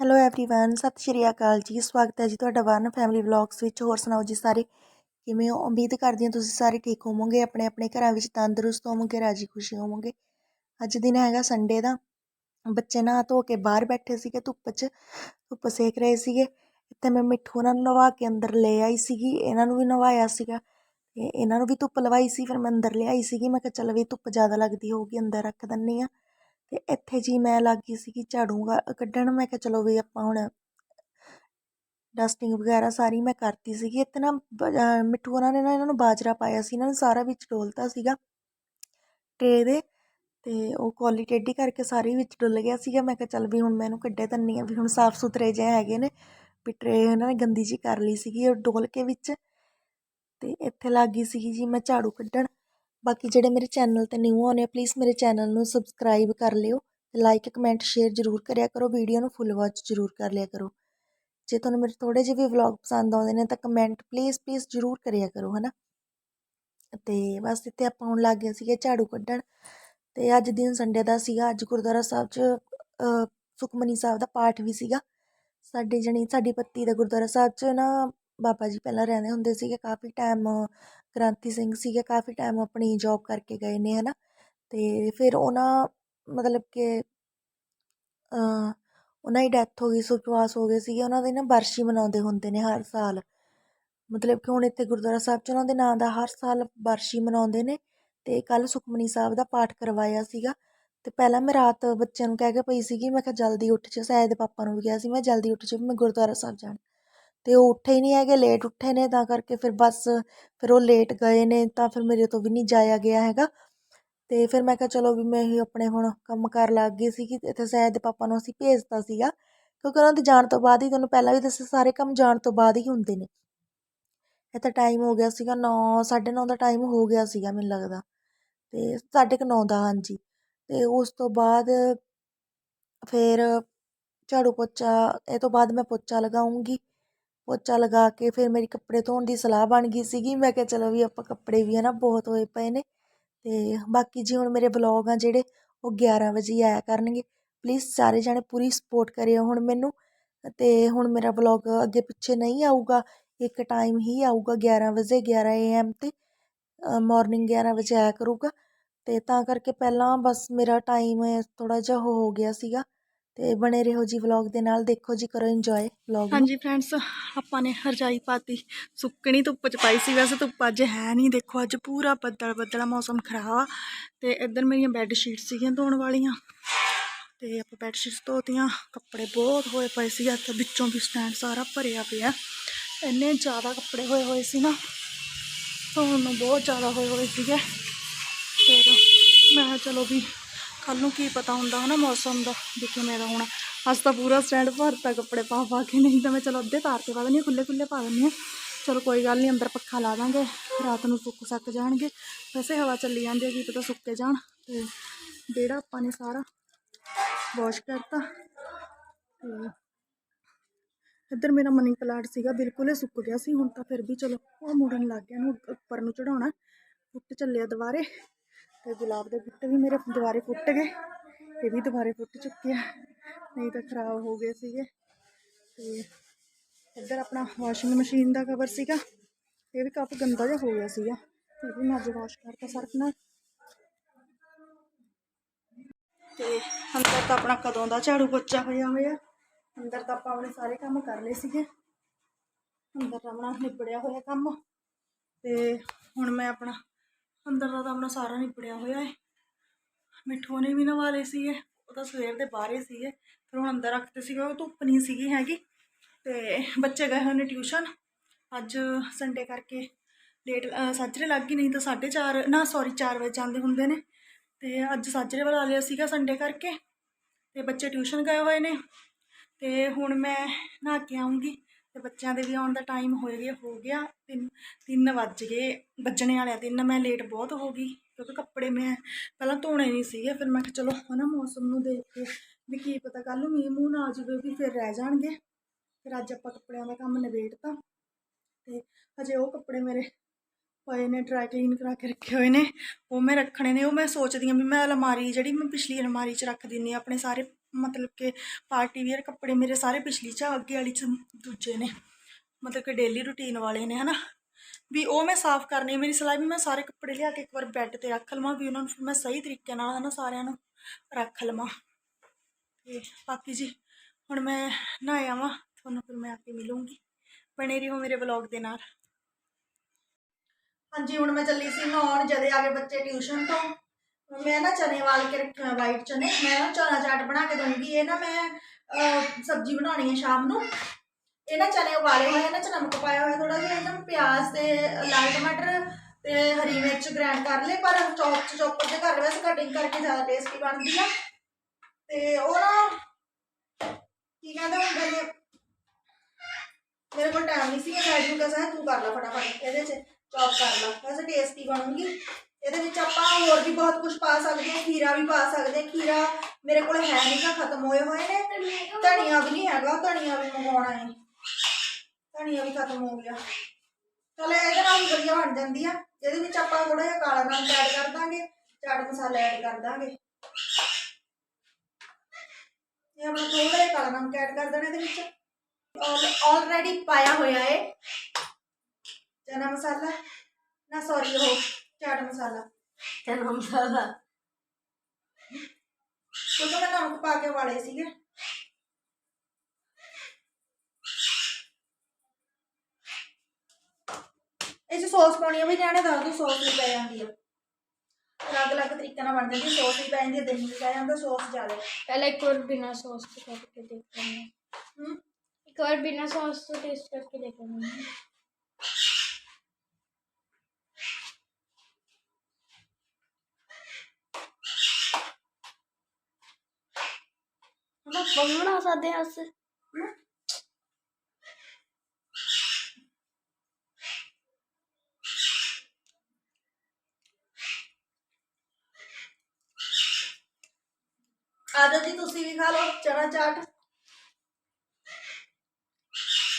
Hello everyone ਸਤਿ ਸ਼੍ਰੀ ਅਕਾਲ ਜੀ ਸਵਾਗਤ ਹੈ ਜੀ ਤੁਹਾਡਾ ਵਰਨ ਫੈਮਿਲੀ ਵਲੌਗਸ ਵਿੱਚ ਹੋਰ ਸੁਣਾਓ ਜੀ ਸਾਰੇ ਕਿਵੇਂ ਹੋ ਉਮੀਦ ਕਰਦੀ ਹਾਂ ਤੁਸੀਂ ਸਾਰੇ ਠੀਕ ਹੋਵੋਗੇ ਆਪਣੇ ਆਪਣੇ ਘਰਾਂ ਵਿੱਚ ਤੰਦਰੁਸਤ ਹੋਵੋਗੇ ਰਾਜੀ ਖੁਸ਼ੀ ਹੋਵੋਗੇ ਅੱਜ ਦਿਨ ਹੈਗਾ ਸੰਡੇ ਦਾ ਬੱਚੇ ਨਹਾ ਧੋ ਕੇ ਬਾਹਰ ਬੈਠੇ ਸੀਗੇ ਧੁੱਪ 'ਚ ਧੁੱਪ ਸੇਕ ਰਹੇ ਸੀਗੇ ਇੱਥੇ ਮੈਂ ਮਿੱਠੂ ਉਹਨਾਂ ਨੂੰ ਨਵਾ ਕੇ ਅੰਦਰ ਲੈ ਆਈ ਸੀਗੀ ਇਹਨਾਂ ਨੂੰ ਵੀ ਨਵਾਇਆ ਸੀਗਾ ਤੇ ਇਹਨਾਂ ਨੂੰ ਵੀ ਧੁੱਪ ਲਵਾਈ ਸੀ ਫਿਰ ਮੈਂ ਅੰਦਰ ਲਿਆਈ ਸੀਗੀ ਮੈਂ ਕਿਹਾ ਚੱਲ ਵੀ ਧੁੱਪ ਜ਼ਿਆਦਾ ਲੱਗਦੀ ਹੋਊਗੀ ਅੰਦਰ ਰੱਖ ਦਿੰਨੀ ਆ ਅਤੇ ਇੱਥੇ ਜੀ ਮੈਂ ਲੱਗ ਗਈ ਸੀਗੀ ਝਾੜੂ ਕ ਕੱਢਣ। ਮੈਂ ਕਿਹਾ ਚਲੋ ਵੀ ਆਪਾਂ ਹੁਣ ਡਸਟਿੰਗ ਵਗੈਰਾ ਸਾਰੀ ਮੈਂ ਕਰਤੀ ਸੀਗੀ। ਇੱਥੇ ਨਾ ਬ- ਮਿੱਠੂ ਉਹਨਾਂ ਨੇ ਨਾ ਇਹਨਾਂ ਨੂੰ ਬਾਜਰਾ ਪਾਇਆ ਸੀ। ਇਹਨਾਂ ਨੇ ਸਾਰਾ ਵਿੱਚ ਡੋਲਤਾ ਸੀਗਾ ਟਰੇ ਦੇ ਤੇ ਉਹ ਕੋਲੀ ਟੇਢੀ ਕਰਕੇ ਸਾਰੇ ਵਿੱਚ ਡੁੱਲ ਗਿਆ ਸੀਗਾ। ਮੈਂ ਕਿਹਾ ਚੱਲ ਵੀ ਹੁਣ ਮੈਂ ਇਹਨੂੰ ਕੱਢੇ ਤੰਨੀ ਆ, ਵੀ ਹੁਣ ਸਾਫ਼ ਸੁਥਰੇ ਜਿਹੇ ਹੈਗੇ ਨੇ ਵੀ ਟਰੇ ਇਹਨਾਂ ਨੇ ਗੰਦੀ ਜੀ ਕਰ ਲਈ ਸੀਗੀ। ਉਹ ਡੋਲ ਕੇ ਵਿੱਚ ਤੇ ਇੱਥੇ ਲੱਗ ਗਈ ਸੀਗੀ ਜੀ ਮੈਂ ਝਾੜੂ ਕੱਢਣ। ਬਾਕੀ ਜਿਹੜੇ ਮੇਰੇ ਚੈਨਲ ਤੇ ਨਿਊ ਆਉਣੇ ਪਲੀਜ਼ ਮੇਰੇ ਚੈਨਲ ਨੂੰ ਸਬਸਕ੍ਰਾਈਬ ਕਰ ਲਿਓ ਤੇ ਲਾਈਕ ਕਮੈਂਟ ਸ਼ੇਅਰ ਜ਼ਰੂਰ ਕਰਿਆ ਕਰੋ ਵੀਡੀਓ ਨੂੰ ਫੁੱਲ ਵਾਚ ਜ਼ਰੂਰ ਕਰ ਲਿਆ ਕਰੋ। ਜੇ ਤੁਹਾਨੂੰ ਮੇਰੇ ਥੋੜੇ ਜਿਹੇ ਵੀ ਵਲੌਗ ਪਸੰਦ ਆਉਂਦੇ ਨੇ ਤਾਂ ਕਮੈਂਟ ਪਲੀਜ਼ ਪਲੀਜ਼ ਜ਼ਰੂਰ ਕਰਿਆ ਕਰੋ, ਹਨਾ? ਤੇ ਬਸ ਇੱਥੇ ਆਪਾਂ ਹੁਣ ਲੱਗ ਗਏ ਸੀਗੇ ਝਾੜੂ ਕੱਢਣ ਤੇ ਅੱਜ ਦਿਨ ਸੰਡੇ ਦਾ ਸੀਗਾ, ਅੱਜ ਗੁਰਦੁਆਰਾ ਸਾਹਿਬ 'ਚ ਸੁਖਮਨੀ ਸਾਹਿਬ ਦਾ ਪਾਠ ਵੀ ਸੀਗਾ। ਸਾਡੇ ਜਣੀ ਸਾਡੀ ਪੱਤੀ ਦਾ ਗੁਰਦੁਆਰਾ ਸਾਹਿਬ 'ਚ ਨਾ ਬਾਬਾ ਜੀ ਪਹਿਲਾਂ ਰਹਿੰਦੇ ਹੁੰਦੇ ਸੀਗੇ, ਕਾਫੀ ਟਾਈਮ ਕ੍ਰਾਂਤੀ ਸਿੰਘ ਸੀਗੇ, ਕਾਫੀ ਟਾਈਮ ਆਪਣੀ ਜੌਬ ਕਰਕੇ ਗਏ ਨੇ, ਹਨਾ? ਤੇ ਫਿਰ ਉਹਨਾਂ, ਮਤਲਬ ਕਿ ਉਹਨਾਂ ਦੀ ਡੈਥ ਹੋ ਗਈ ਸੁਖਵਾਸ ਹੋ ਗਏ ਸੀਗੇ, ਉਹਨਾਂ ਦੇ ਨਾ ਬਰਸ਼ੀ ਮਨਾਉਂਦੇ ਹੁੰਦੇ ਨੇ ਹਰ ਸਾਲ। ਮਤਲਬ ਕਿ ਹੁਣ ਇੱਥੇ ਗੁਰਦੁਆਰਾ ਸਾਹਿਬ 'ਚ ਉਹਨਾਂ ਦੇ ਨਾਂ ਦਾ ਹਰ ਸਾਲ ਬਰਸ਼ੀ ਮਨਾਉਂਦੇ ਨੇ ਤੇ ਕੱਲ ਸੁਖਮਨੀ ਸਾਹਿਬ ਦਾ ਪਾਠ ਕਰਵਾਇਆ ਸੀਗਾ। ਤੇ ਪਹਿਲਾਂ ਮੈਂ ਰਾਤ ਬੱਚਿਆਂ ਨੂੰ ਕਹਿ ਕੇ ਪਈ ਸੀਗੀ, ਮੈਂ ਕਿਹਾ ਜਲਦੀ ਉੱਠ ਜਾ, ਸਾਇਦ ਦੇ ਪਾਪਾ ਨੂੰ ਵੀ ਕਿਹਾ ਸੀ, ਮੈਂ ਜਲਦੀ ਉੱਠ ਜਾ ਮੈਂ ਗੁਰਦੁਆਰਾ ਸਾਹਿਬ ਜਾਣਾ। ਅਤੇ ਉਹ ਉੱਠੇ ਹੀ ਨਹੀਂ ਹੈਗੇ ਲੇਟ ਉੱਠੇ ਨੇ, ਤਾਂ ਕਰਕੇ ਫਿਰ ਬਸ ਫਿਰ ਉਹ ਲੇਟ ਗਏ ਨੇ, ਤਾਂ ਫਿਰ ਮੇਰੇ ਤੋਂ ਵੀ ਨਹੀਂ ਜਾਇਆ ਗਿਆ ਹੈਗਾ। ਅਤੇ ਫਿਰ ਮੈਂ ਕਿਹਾ ਚਲੋ ਵੀ ਮੈਂ ਹੀ ਆਪਣੇ ਹੁਣ ਕੰਮ ਕਰ ਲੱਗ ਗਈ ਸੀਗੀ, ਤੇ ਇੱਥੇ ਸਾਇਦ ਦੇ ਪਾਪਾ ਨੂੰ ਅਸੀਂ ਭੇਜਤਾ ਸੀਗਾ, ਕਿਉਂਕਿ ਉਹਨਾਂ ਦੇ ਜਾਣ ਤੋਂ ਬਾਅਦ ਹੀ, ਤੁਹਾਨੂੰ ਪਹਿਲਾਂ ਵੀ ਦੱਸਿਆ ਸਾਰੇ ਕੰਮ ਜਾਣ ਤੋਂ ਬਾਅਦ ਹੀ ਹੁੰਦੇ ਨੇ। ਇੱਥੇ ਟਾਈਮ ਹੋ ਗਿਆ ਸੀਗਾ 9 9:30 ਦਾ ਟਾਈਮ ਹੋ ਗਿਆ ਸੀਗਾ ਮੈਨੂੰ ਲੱਗਦਾ, ਤੇ ਸਾਢੇ ਕੁ 9 ਦਾ, ਹਾਂਜੀ। ਤੇ ਉਸ ਤੋਂ ਬਾਅਦ ਫਿਰ ਝਾੜੂ ਪੋਚਾ, ਇਹ ਤੋਂ ਬਾਅਦ ਮੈਂ ਪੋਚਾ ਲਗਾਉਂਗੀ ਪੋਚਾ ਲਗਾ ਕੇ ਫਿਰ ਮੇਰੀ ਕੱਪੜੇ ਧੋਣ ਦੀ ਸਲਾਹ ਬਣ ਗਈ ਸੀਗੀ। ਮੈਂ ਕਿਹਾ ਚਲੋ ਵੀ ਆਪਾਂ ਕੱਪੜੇ ਵੀ ਹੈ ਨਾ ਬਹੁਤ ਹੋਏ ਪਏ ਨੇ ਅਤੇ ਬਾਕੀ ਜੀ ਹੁਣ ਮੇਰੇ ਵਲੌਗ ਆ ਜਿਹੜੇ ਉਹ 11 ਵਜੇ ਹੀ ਆਇਆ ਕਰਨਗੇ। ਪਲੀਜ਼ ਸਾਰੇ ਜਾਣੇ ਪੂਰੀ ਸਪੋਰਟ ਕਰਿਓ ਹੁਣ ਮੈਨੂੰ ਅਤੇ ਹੁਣ ਮੇਰਾ ਵਲੌਗ ਅੱਗੇ ਪਿੱਛੇ ਨਹੀਂ ਆਊਗਾ। ਇੱਕ ਟਾਈਮ ਹੀ ਆਊਗਾ 11 ਵਜੇ 11 ਏਐਮ ਤੇ ਮਾਰਨਿੰਗ 11 ਵਜੇ ਆਇਆ ਕਰੂਗਾ ਤੇ ਤਾਂ ਕਰਕੇ ਪਹਿਲਾਂ ਬਸ ਮੇਰਾ ਟਾਈਮ ਥੋੜਾ ਜਿਹਾ ਉਹ ਹੋ ਗਿਆ ਸੀਗਾ। ਤੇ ਬਣੇ ਰਹੋ ਜੀ ਵਲੌਗ ਦੇ ਨਾਲ, ਦੇਖੋ ਜੀ, ਕਰੋ ਇੰਜੋਏ ਵਲੌਗ ਨੂੰ। ਹਾਂਜੀ ਫਰੈਂਡਸ ਆਪਾਂ ਨੇ ਰਜਾਈ ਪਾਤੀ, ਸੁੱਕਣੀ ਧੁੱਪ ਚ ਪਾਈ ਸੀ, ਵੈਸੇ ਧੁੱਪ ਅੱਜ ਹੈ ਨਹੀਂ ਦੇਖੋ ਅੱਜ ਪੂਰਾ ਬੱਦਲ, ਬੱਦਲਾ ਮੌਸਮ ਖਰਾਬ ਆ। ਤੇ ਇੱਧਰ ਮੇਰੀਆਂ ਬੈੱਡ ਸ਼ੀਟ ਸੀਗੀਆਂ ਧੋਣ ਵਾਲੀਆਂ, ਤੇ ਆਪਾਂ ਬੈੱਡ ਸ਼ੀਟਸ ਧੋਤੀਆਂ, ਕੱਪੜੇ ਬਹੁਤ ਹੋਏ ਪਏ ਸੀ ਤੇ ਵਿੱਚੋਂ ਵੀ ਸਟੈਂਡ ਸਾਰਾ ਭਰਿਆ ਪਿਆ। ਇੰਨੇ ਜ਼ਿਆਦਾ ਕੱਪੜੇ ਹੋਏ ਹੋਏ ਸੀ ਨਾ, ਧੋਣ ਨੂੰ ਬਹੁਤ ਜ਼ਿਆਦਾ ਹੋਏ ਹੋਏ ਸੀਗੇ। ਫਿਰ ਮੈਂ ਚਲੋ ਵੀ ਕੱਲ ਨੂੰ ਕੀ ਪਤਾ ਹੁੰਦਾ ਹਨਾ ਮੌਸਮ ਦਾ ਵੀ ਕਿਵੇਂ ਦਾ ਹੋਣਾ। ਅੱਜ ਤਾਂ ਪੂਰਾ ਸਟੈਂਡ ਭਰਤਾ ਕੱਪੜੇ ਪਾ ਪਾ ਕੇ, ਨਹੀਂ ਤਾਂ ਮੈਂ ਚਲੋ ਅੱਧੇ ਤਾਰ ਤੇ ਪਾ ਦਿੰਦੀ ਹਾਂ ਖੁੱਲੇ ਖੁੱਲੇ ਪਾ ਦਿੰਦੀ ਹਾਂ। ਚਲੋ ਕੋਈ ਗੱਲ ਨਹੀਂ, ਅੰਦਰ ਪੱਖਾ ਲਾ ਦਾਂਗੇ, ਰਾਤ ਨੂੰ ਸੁੱਕ ਸੱਕ ਜਾਣਗੇ। ਵੈਸੇ ਹਵਾ ਚੱਲੀ ਜਾਂਦੀ ਹੈ, ਕੀ ਪਤਾ ਸੁੱਕੇ ਜਾਣ। ਤੇ ਜਿਹੜਾ ਆਪਾਂ ਨੇ ਸਾਰਾ ਵਾਸ਼ ਕਰਤਾ। ਤੇ ਇੱਧਰ ਮੇਰਾ ਮਨੀ ਪਲਾਂਟ ਸੀਗਾ, ਬਿਲਕੁਲ ਹੀ ਸੁੱਕ ਗਿਆ ਸੀ। ਹੁਣ ਤਾਂ ਫਿਰ ਵੀ ਚਲੋ ਉਹ ਮੁੜਨ ਲੱਗ ਗਿਆ ਨੂੰ ਉੱਪਰ ਨੂੰ ਚੜਾਉਣਾ ਫੁੱਟ ਚੱਲਿਆ ਦੁਬਾਰੇ। ਤੇ ਗੁਲਾਬ ਦੇ ਬੂਟੇ ਵੀ ਮੇਰੇ ਦੁਬਾਰੇ ਫੁੱਟ ਗਏ, ਇਹ ਵੀ ਦੁਬਾਰੇ ਫੁੱਟ ਚੁੱਕੇ ਆ। ਨਹੀਂ ਤਾਂ ਖਰਾਬ ਹੋ ਗਏ ਸੀਗੇ। ਤੇ ਇੱਧਰ ਆਪਣਾ ਵਾਸ਼ਿੰਗ ਮਸ਼ੀਨ ਦਾ ਕਵਰ ਸੀਗਾ, ਇਹ ਵੀ ਕਾਫੀ ਗੰਦਾ ਜਿਹਾ ਹੋ ਗਿਆ ਸੀਗਾ। ਇਹ ਵੀ ਮੈਂ ਅੱਜ ਵਾਸ਼ ਕਰਤਾ ਸਰਫ ਨਾਲ। ਤੇ ਅੰਦਰ ਤਾਂ ਆਪਣਾ ਕਦੋਂ ਦਾ ਝਾੜੂ ਪੋਚਾ ਹੋਇਆ ਹੋਇਆ, ਅੰਦਰ ਤਾਂ ਆਪਾਂ ਆਪਣੇ ਸਾਰੇ ਕੰਮ ਕਰ ਲਏ ਸੀਗੇ। ਅੰਦਰ ਤਾਂ ਆਪਣਾ ਨਿਬੜਿਆ ਹੋਇਆ ਕੰਮ। ਤੇ ਹੁਣ ਮੈਂ ਆਪਣਾ ਅੰਦਰ ਦਾ ਤਾਂ ਆਪਣਾ ਸਾਰਾ ਨਿਪੜਿਆ ਹੋਇਆ ਹੈ। ਮਿੱਠੂ ਨੇ ਵੀ ਨਵਾ ਲਏ ਸੀਗੇ। ਉਹ ਤਾਂ ਸਵੇਰ ਦੇ ਬਾਹਰੇ ਸੀਗੇ। ਫਿਰ ਹੁਣ ਅੰਦਰ ਰੱਖਤੇ ਸੀਗੇ। ਉਹ ਧੁੱਪ ਨਹੀਂ ਸੀਗੀ ਹੈਗੀ। ਤੇ ਬੱਚੇ ਗਏ ਹੋਏ ਨੇ ਟਿਊਸ਼ਨ। ਅੱਜ ਸੰਡੇ ਕਰਕੇ ਲੇਟ ਸਾਜਰੇ ਲੱਗ ਗਈ, ਨਹੀਂ ਤਾਂ 4:30 ਨਾ ਸੌਰੀ 4 ਵਜੇ ਜਾਂਦੇ ਹੁੰਦੇ ਨੇ। ਤੇ ਅੱਜ ਸਾਜਰੇ ਵਾਲਾ ਲਿਆ ਸੀਗਾ ਸੰਡੇ ਕਰਕੇ। ਤੇ ਬੱਚੇ ਟਿਊਸ਼ਨ ਗਏ ਹੋਏ ਨੇ। ਤੇ ਹੁਣ ਮੈਂ ਨਹਾ ਕੇ ਆਉਂਗੀ ਤੇ ਬੱਚਿਆਂ ਦੇ ਵੀ ਆਉਣ ਦਾ ਟਾਈਮ ਹੋ ਗਿਆ ਹੋ ਗਿਆ, ਤਿੰਨ ਤਿੰਨ ਵੱਜ ਗਏ ਵੱਜਣੇ ਵਾਲੇ ਆ ਤਿੰਨ, ਮੈਂ ਲੇਟ ਬਹੁਤ ਹੋ ਗਈ ਕਿਉਂਕਿ ਕੱਪੜੇ ਮੈਂ ਪਹਿਲਾਂ ਧੋਣੇ ਨਹੀਂ ਸੀਗੇ, ਫਿਰ ਮੈਂ ਕਿਹਾ ਚਲੋ ਹਨਾ ਮੌਸਮ ਨੂੰ ਦੇਖ ਕੇ ਵੀ ਕੀ ਪਤਾ ਕੱਲ ਨੂੰ ਮੀਂਹ ਮੂੰਹ ਨਾ ਆ ਜਾਵੇ ਵੀ ਫਿਰ ਰਹਿ ਜਾਣਗੇ। ਫਿਰ ਅੱਜ ਆਪਾਂ ਕੱਪੜਿਆਂ ਦਾ ਕੰਮ ਨਿਬੇੜਤਾ ਤੇ ਹਜੇ ਉਹ ਕੱਪੜੇ ਮੇਰੇ ਪਏ ਨੇ ਡਰਾਈ ਕਲੀਨ ਕਰਾ ਕੇ ਰੱਖੇ ਹੋਏ ਨੇ, ਉਹ ਮੈਂ ਰੱਖਣੇ ਨੇ, ਉਹ ਮੈਂ ਸੋਚਦੀ ਹਾਂ ਵੀ ਮੈਂ ਅਲਮਾਰੀ ਜਿਹੜੀ ਮੈਂ ਪਿਛਲੀ ਅਲਮਾਰੀ 'ਚ ਰੱਖ ਦਿੰਦੀ ਹਾਂ, ਆਪਣੇ ਸਾਰੇ ਮਤਲਬ ਕਿ ਪਾਰਟੀ ਵੇਅਰ ਕੱਪੜੇ ਮੇਰੇ ਸਾਰੇ ਪਿਛਲੀ ਚ ਆ, ਅੱਗੇ ਵਾਲੀ ਚ ਦੂਜੇ ਨੇ ਮਤਲਬ ਕਿ ਡੇਲੀ ਰੂਟੀਨ ਵਾਲੇ ਨੇ ਹਨਾ? ਵੀ ਉਹ ਮੈਂ ਸਾਫ਼ ਕਰਨੀ ਮੇਰੀ ਸਲਾਹ ਵੀ ਮੈਂ ਸਾਰੇ ਕੱਪੜੇ ਲਿਆ ਕੇ ਇੱਕ ਵਾਰ ਬੈੱਡ ਤੇ ਰੱਖ ਲਵਾਂ ਵੀ ਉਹਨਾਂ ਨੂੰ ਫਿਰ ਮੈਂ ਸਹੀ ਤਰੀਕੇ ਨਾਲ ਹਨਾ ਸਾਰਿਆਂ ਨੂੰ ਰੱਖ ਲਵਾਂ। ਤੇ ਬਾਕੀ ਜੀ ਹੁਣ ਮੈਂ ਨਹਾਇਆ ਵਾਂ ਤੁਹਾਨੂੰ ਫਿਰ ਮੈਂ ਆ ਕੇ ਮਿਲੂੰਗੀ। ਬਣੇ ਰਹੋ ਮੇਰੇ ਵਲੌਗ ਦੇ ਨਾਲ। ਹਾਂਜੀ ਹੁਣ ਮੈਂ ਚੱਲੀ ਸੀ ਨਹਾਉਣ ਜਦੇ ਆ ਗਏ ਬੱਚੇ ਟਿਊਸ਼ਨ ਤੋਂ। ਮੈਂ ਨਾ ਚਨੇ ਵਾਲ ਕੇ ਰੱਖੇ ਹੋਏ ਵਾਈਟ ਚਨੇ। ਮੈਂ ਨਾ ਚਨਾ ਚਾਟ ਬਣਾ ਕੇ ਦਊਂਗੀ। ਇਹ ਨਾ ਮੈਂ ਅਹ, ਸਬਜ਼ੀ ਬਣਾਉਣੀ ਹੈ ਸ਼ਾਮ ਨੂੰ। ਇਹ ਨਾ ਚਨੇ ਉਬਾਲੇ ਹੋਏ ਇਹਨਾਂ ਚ ਨਮਕ ਪਾਇਆ ਹੋਇਆ ਥੋੜਾ ਜਿਹਾ ਇਹਨਾਂ ਨੂੰ ਪਿਆਜ਼ ਤੇ ਲਾਲ ਟਮਾਟਰ ਤੇ ਹਰੀ ਮਿਰਚ ਗ੍ਰਾਈਂਡ ਕਰ ਲਏ। ਪਰ ਚੌਪ ਚ ਚੌਪਰ ਤੇ ਕਰ ਵੈਸੇ ਕਟਿੰਗ ਕਰਕੇ ਜ਼ਿਆਦਾ ਟੇਸਟੀ ਬਣਦੀ ਆ। ਤੇ ਉਹ ਨਾ ਕੀ ਕਹਿੰਦੇ ਹੁੰਦੇ ਨੇ? ਮੇਰੇ ਕੋਲ ਟਾਈਮ ਨਹੀਂ ਸੀ ਮੈਂ ਸਾਈਡ ਨੂੰ ਕਹਾਂ ਤੂੰ ਕਰ ਲੈ ਫਟਾਫਟ। ਇਹਦੇ ਚ ਚੌਪ ਕਰ ਲੈ। ਵੈਸੇ ਟੇਸਟੀ ਬਣੂਗੀ। ਇਹਦੇ ਵਿੱਚ ਆਪਾਂ ਹੋਰ ਵੀ ਬਹੁਤ ਕੁਝ ਪਾ ਸਕਦੇ ਹਾਂ, ਖੀਰਾ ਵੀ ਪਾ ਸਕਦੇ ਹਾਂ। ਖੀਰਾ ਮੇਰੇ ਕੋਲ ਹੈ ਨਹੀਂ ਤਾਂ ਖਤਮ ਹੋਏ ਹੋਏ ਨੇ। ਧਨੀਆ ਵੀ ਨਹੀਂ ਹੈਗਾ, ਧਨੀਆ ਵੀ ਮੰਗਵਾਉਣਾ ਹੈ। ਧਨੀਆ ਵੀ ਖਤਮ ਹੋ ਗਿਆ। ਚਲ ਇਹਦੇ ਨਾਲ ਵਧੀਆ ਬਣ ਜਾਂਦੀ ਆ। ਇਹਦੇ ਵਿੱਚ ਆਪਾਂ ਥੋੜਾ ਜਿਹਾ ਕਾਲਾ ਨਮਕ ਐਡ ਕਰ ਦਾਂਗੇ, ਚਾਟ ਮਸਾਲਾ ਐਡ ਕਰ ਦਾਂਗੇ। ਇਹ ਆਪਾਂ ਥੋੜਾ ਜਿਹਾ ਕਾਲਾ ਨਮਕ ਐਡ ਕਰ ਦੇਣਾ ਇਹਦੇ ਵਿੱਚ। ਆਲਰੇਡੀ ਪਾਇਆ ਹੋਇਆ ਹੈ ਚਨਾ ਮਸਾਲਾ। ਨਾ ਸੌਰੀ ਉਹ ਚਾਟ ਮਸਾਲਾ ਚਨਾ ਮਸਾਲਾ ਕਿਉਂਕਿ ਮੈਂ ਨਮਕ ਪਾ ਕੇ ਵਾਲੇ ਸੀਗੇ ਇਹ 'ਚ ਸੌਸ ਪਾਉਣੀ ਆ ਵੀ ਜਾਣੇ ਦੱਸ ਦੋ ਸੌਸ ਵੀ ਪੈ ਜਾਂਦੀ ਆ ਅਲੱਗ-ਅਲੱਗ ਤਰੀਕੇ ਨਾਲ ਬਣ ਜਾਂਦੀ ਸੌਸ ਵੀ ਪੈ ਜਾਂਦੀ ਹੈ ਦਹੀਂ ਵੀ ਪੈ ਜਾਂਦਾ ਸੌਸ ਜ਼ਿਆਦਾ पहले एक बार बिना सॉस के करके देख लेंगे ਹੂੰ एक बार बिना सॉस तो टेस्ट करके देख लेंगे मतलब बना सकते दे ऐसे खा लो, चना चाट।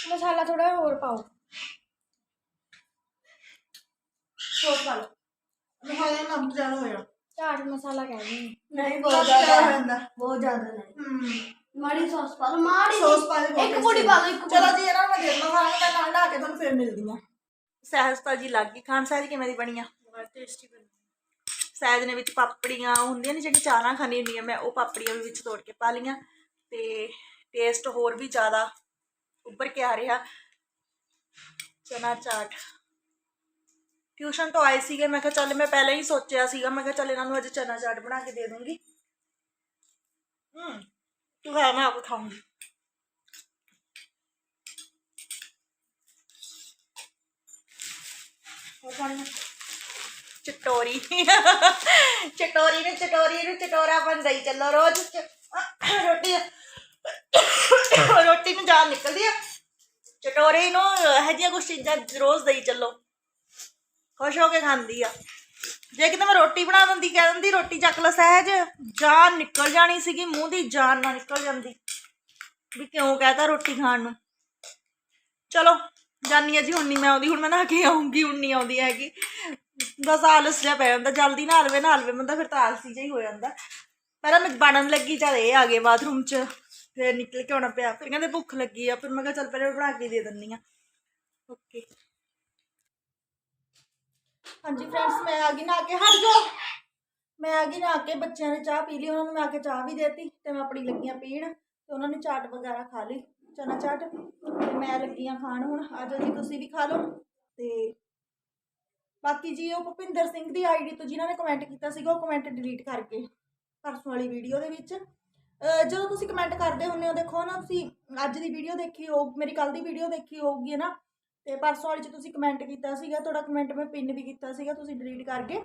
मसाला थोड़ा और पाओ। छोड़ खा लो। मसाले नाम ਚਾਟ ਮਸਾਲਾ ਕਹਿੰਦੇ ਨਹੀਂ ਬਹੁਤ ਜ਼ਿਆਦਾ ਹੁੰਦਾ ਬਹੁਤ ਜ਼ਿਆਦਾ ਨਹੀਂ। ਮਾੜੀ ਸੌਸ ਪਾ ਮਾੜੀ ਸੌਸ ਪਾ ਲਓ ਇੱਕ ਪੂੜੀ ਪਾ ਲਓ ਇੱਕ ਚਲੋ ਜੀ ਇਹਨਾਂ ਨੂੰ ਮੈਂ ਦੇਣਾ ਖਾਣਾ ਮੈਂ ਨਾਲ ਕੇ ਤੁਹਾਨੂੰ ਫਿਰ ਮਿਲਦੀ ਆ ਸਹਿਜ ਤਾਂ ਜੀ ਲੱਗ ਗਈ ਖਾਣ ਸਹਿਜ ਕਿਵੇਂ ਦੀ ਬਣੀ ਆ? ਬਹੁਤ ਟੇਸਟੀ ਬਣੀ ਸਹਿਜ ਨੇ ਵਿੱਚ ਪਾਪੜੀਆਂ ਹੁੰਦੀਆਂ ਨੇ ਜਿਹੜੀਆਂ ਚਾਰਾਂ ਖਾਣੀ ਹੁੰਦੀਆਂ ਮੈਂ ਉਹ ਪਾਪੜੀਆਂ ਵਿੱਚ ਤੋੜ ਕੇ ਪਾ ਲੀਆਂ ਤੇ ਟੇਸਟ ਹੋਰ ਵੀ ਜ਼ਿਆਦਾ ਉੱਭਰ ਕੇ ਆ ਰਿਹਾ। ਚਨਾ ਚਾਟ। ਟਿਊਸ਼ਨ ਤੋਂ ਆਏ ਸੀਗੇ, ਮੈਂ ਕਿਹਾ ਚੱਲ ਮੈਂ ਪਹਿਲਾਂ ਹੀ ਸੋਚਿਆ ਸੀਗਾ, ਮੈਂ ਕਿਹਾ ਚੱਲ ਇਹਨਾਂ ਨੂੰ ਅੱਜ ਚਨਾ ਚਾਟ ਬਣਾ ਕੇ ਦੇ ਦੂੰਗੀ। ਹੂੰ, ਤੂੰ ਖਾ ਮੈਂ ਆਪ ਖਾਊਂਗੀ। ਚਟੋਰੀ। ਚਟੋਰੀ ਨੂੰ ਚਟੋਰੀ ਨੂੰ ਚਟੋਰਾ ਬਣਦਾ ਹੀ ਚੱਲੋ, ਰੋਜ਼ ਰੋਟੀ ਰੋਟੀ ਨੂੰ ਜਾਨ ਨਿਕਲਦੀ ਆ। ਚਟੋਰੀ ਨੂੰ ਇਹ ਜਿਹੀਆਂ ਕੁਛ ਚੀਜ਼ਾਂ ਰੋਜ਼ ਦੇਈ ਚੱਲੋ। ਖੁਸ਼ ਹੋ ਕੇ ਖਾਂਦੀ ਆ। ਜੇ ਕਿਤੇ ਮੈਂ ਰੋਟੀ ਬਣਾ ਦਿੰਦੀ, ਕਹਿ ਦਿੰਦੀ, ਰੋਟੀ ਚੱਕ ਲੈ ਸਹਿਜ। ਜਾਨ ਨਿਕਲ ਜਾਣੀ ਸੀਗੀ, ਮੂੰਹ ਦੀ ਜਾਨ ਨਾ ਨਿਕਲ ਜਾਂਦੀ। ਵੀ ਕਿਉਂ ਕਹਤਾ ਰੋਟੀ ਖਾਣ ਨੂੰ? ਚਲੋ, ਜਾਨੀ ਆ ਜੀ, ਹੁਣ ਨਹੀਂ ਮੈਂ ਆਉਂਦੀ, ਹੁਣ ਮੈਂ ਨਹਾ ਕੇ ਆਉਂਗੀ ਹੁਣ ਨਹੀਂ ਆਉਂਦੀ ਹੈਗੀ। ਬਸ ਆਲਸ ਜਿਹਾ ਪੈ ਜਾਂਦਾ, ਜਲਦੀ ਨਾ ਹਲਵੇ ਨਾ ਲਵੇ ਬੰਦਾ ਫਿਰ ਤਾਂ ਆਲਸੀ ਜਿਹਾ ਹੀ ਹੋ ਜਾਂਦਾ। ਪਹਿਲਾਂ ਮੈਂ ਬਣਨ ਲੱਗੀ ਜਦ ਇਹ ਆ ਗਏ ਬਾਥਰੂਮ 'ਚ। ਫਿਰ ਨਿਕਲ ਕੇ ਆਉਣਾ ਪਿਆ, ਫਿਰ ਕਹਿੰਦੇ ਭੁੱਖ ਲੱਗੀ ਆ, ਫਿਰ ਮੈਂ ਕਿਹਾ ਚੱਲ ਪਹਿਲੇ ਬਣਾ ਕੇ ਦੇ ਦਿੰਦੀ ਆ ਓਕੇ ਹਾਂਜੀ ਫਰੈਂਡਸ ਮੈਂ ਆ ਗਈ ਨਾ ਕੇ, ਹਟ ਜਾਓ ਮੈਂ ਆ ਗਈ ਨਾ ਕੇ, ਬੱਚਿਆਂ ਨੇ ਚਾਹ ਪੀ ਲਈ, ਉਹਨਾਂ ਨੂੰ ਮੈਂ ਆ ਕੇ ਚਾਹ ਵੀ ਦੇਤੀ ਤੇ ਮੈਂ ਆਪਣੀ ਲੱਗੀਆਂ ਪੀਣ ਤੇ ਉਹਨਾਂ ਨੇ ਚਾਟ ਵਗੈਰਾ ਖਾ ਲਈ, ਚਨਾ ਚਾਟ। ਤੇ ਮੈਂ ਲੱਗੀਆਂ ਖਾਣ ਹੁਣ, ਆ ਜਾਓ ਜੀ, ਤੁਸੀਂ ਵੀ ਖਾ ਲਓ। ਤੇ ਬਾਕੀ ਜੀ, ਉਹ ਭੁਪਿੰਦਰ ਸਿੰਘ ਦੀ ਆਈਡੀ ਤੋਂ ਜਿਨ੍ਹਾਂ ਨੇ ਕਮੈਂਟ ਕੀਤਾ ਸੀਗਾ, ਉਹ ਕਮੈਂਟ ਡਿਲੀਟ ਕਰਕੇ ਪਰਸੋਂ ਵਾਲੀ ਵੀਡੀਓ ਦੇ ਵਿੱਚ। ਜਦੋਂ ਤੁਸੀਂ ਕਮੈਂਟ ਕਰਦੇ ਹੁੰਦੇ ਹੋ, ਦੇਖੋ ਨਾ ਤੁਸੀਂ ਅੱਜ ਦੀ ਵੀਡੀਓ ਦੇਖੀ ਹੋ ਮੇਰੀ ਕੱਲ ਦੀ ਵੀਡੀਓ ਦੇਖੀ ਹੋਊਗੀ ਨਾ? ਤੇ ਪਰਸੋਂ ਵਾਲੀ ਚ ਤੁਸੀਂ ਕਮੈਂਟ ਕੀਤਾ ਸੀਗਾ, ਤੁਹਾਡਾ ਕਮੈਂਟ ਮੈਂ ਪਿੰਨ ਵੀ ਕੀਤਾ ਸੀਗਾ, ਤੁਸੀਂ ਡਿਲੀਟ ਕਰਕੇ।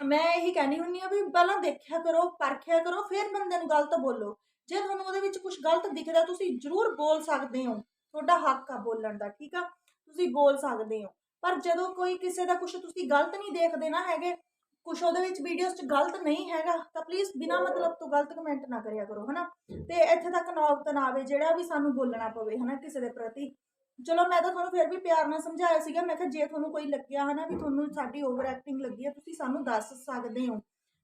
ਮੈਂ ਇਹੀ ਕਹਿੰਦੀ ਹੁੰਨੀ ਆ ਵੀ ਪਹਿਲਾਂ ਦੇਖਿਆ ਕਰੋ, ਪਰਖਿਆ ਕਰੋ, ਫਿਰ ਬੰਦੇ ਨੂੰ ਗਲਤ ਬੋਲੋ। ਜੇ ਤੁਹਾਨੂੰ ਉਹਦੇ ਵਿੱਚ ਕੁਝ ਗਲਤ ਦਿਖਦਾ, ਤੁਸੀਂ ਜ਼ਰੂਰ ਬੋਲ ਸਕਦੇ ਹੋ। ਤੁਹਾਡਾ ਹੱਕ ਆ ਬੋਲਣ ਦਾ, ਠੀਕ ਆ? ਤੁਸੀਂ ਬੋਲ ਸਕਦੇ ਹੋ। ਪਰ ਜਦੋਂ ਕੋਈ ਕਿਸੇ ਦਾ ਕੁਝ ਤੁਸੀਂ ਗਲਤ ਨਹੀਂ ਦੇਖਦੇ ਨਾ ਹੈਗੇ ਕੁਝ ਉਹਦੇ ਵਿੱਚ ਵੀਡੀਓਜ਼ 'ਚ ਗਲਤ ਨਹੀਂ ਹੈਗਾ, ਤਾਂ ਪਲੀਜ਼ ਬਿਨਾ ਮਤਲਬ ਤੋਂ ਗਲਤ ਕਮੈਂਟ ਨਾ ਕਰਿਆ ਕਰੋ, ਹਨਾ? ਤੇ ਇੱਥੇ ਤੱਕ ਨੌਬਤ ਨਾ ਆਵੇ ਜਿਹੜਾ ਵੀ ਸਾਨੂੰ ਬੋਲਣਾ ਪਵੇ, ਹਨਾ, ਕਿਸੇ ਦੇ ਪ੍ਰਤੀ। ਚਲੋ ਮੈਂ ਤਾਂ ਤੁਹਾਨੂੰ ਫਿਰ ਵੀ ਪਿਆਰ ਨਾਲ ਸਮਝਾਇਆ ਸੀਗਾ, ਮੈਂ ਕਿਹਾ ਜੇ ਤੁਹਾਨੂੰ ਕੋਈ ਲੱਗਿਆ ਹਨਾ ਵੀ ਤੁਹਾਨੂੰ ਸਾਡੀ ਓਵਰ ਐਕਟਿੰਗ ਲੱਗੀ ਆ ਤੁਸੀਂ ਸਾਨੂੰ ਦੱਸ ਸਕਦੇ ਹੋ।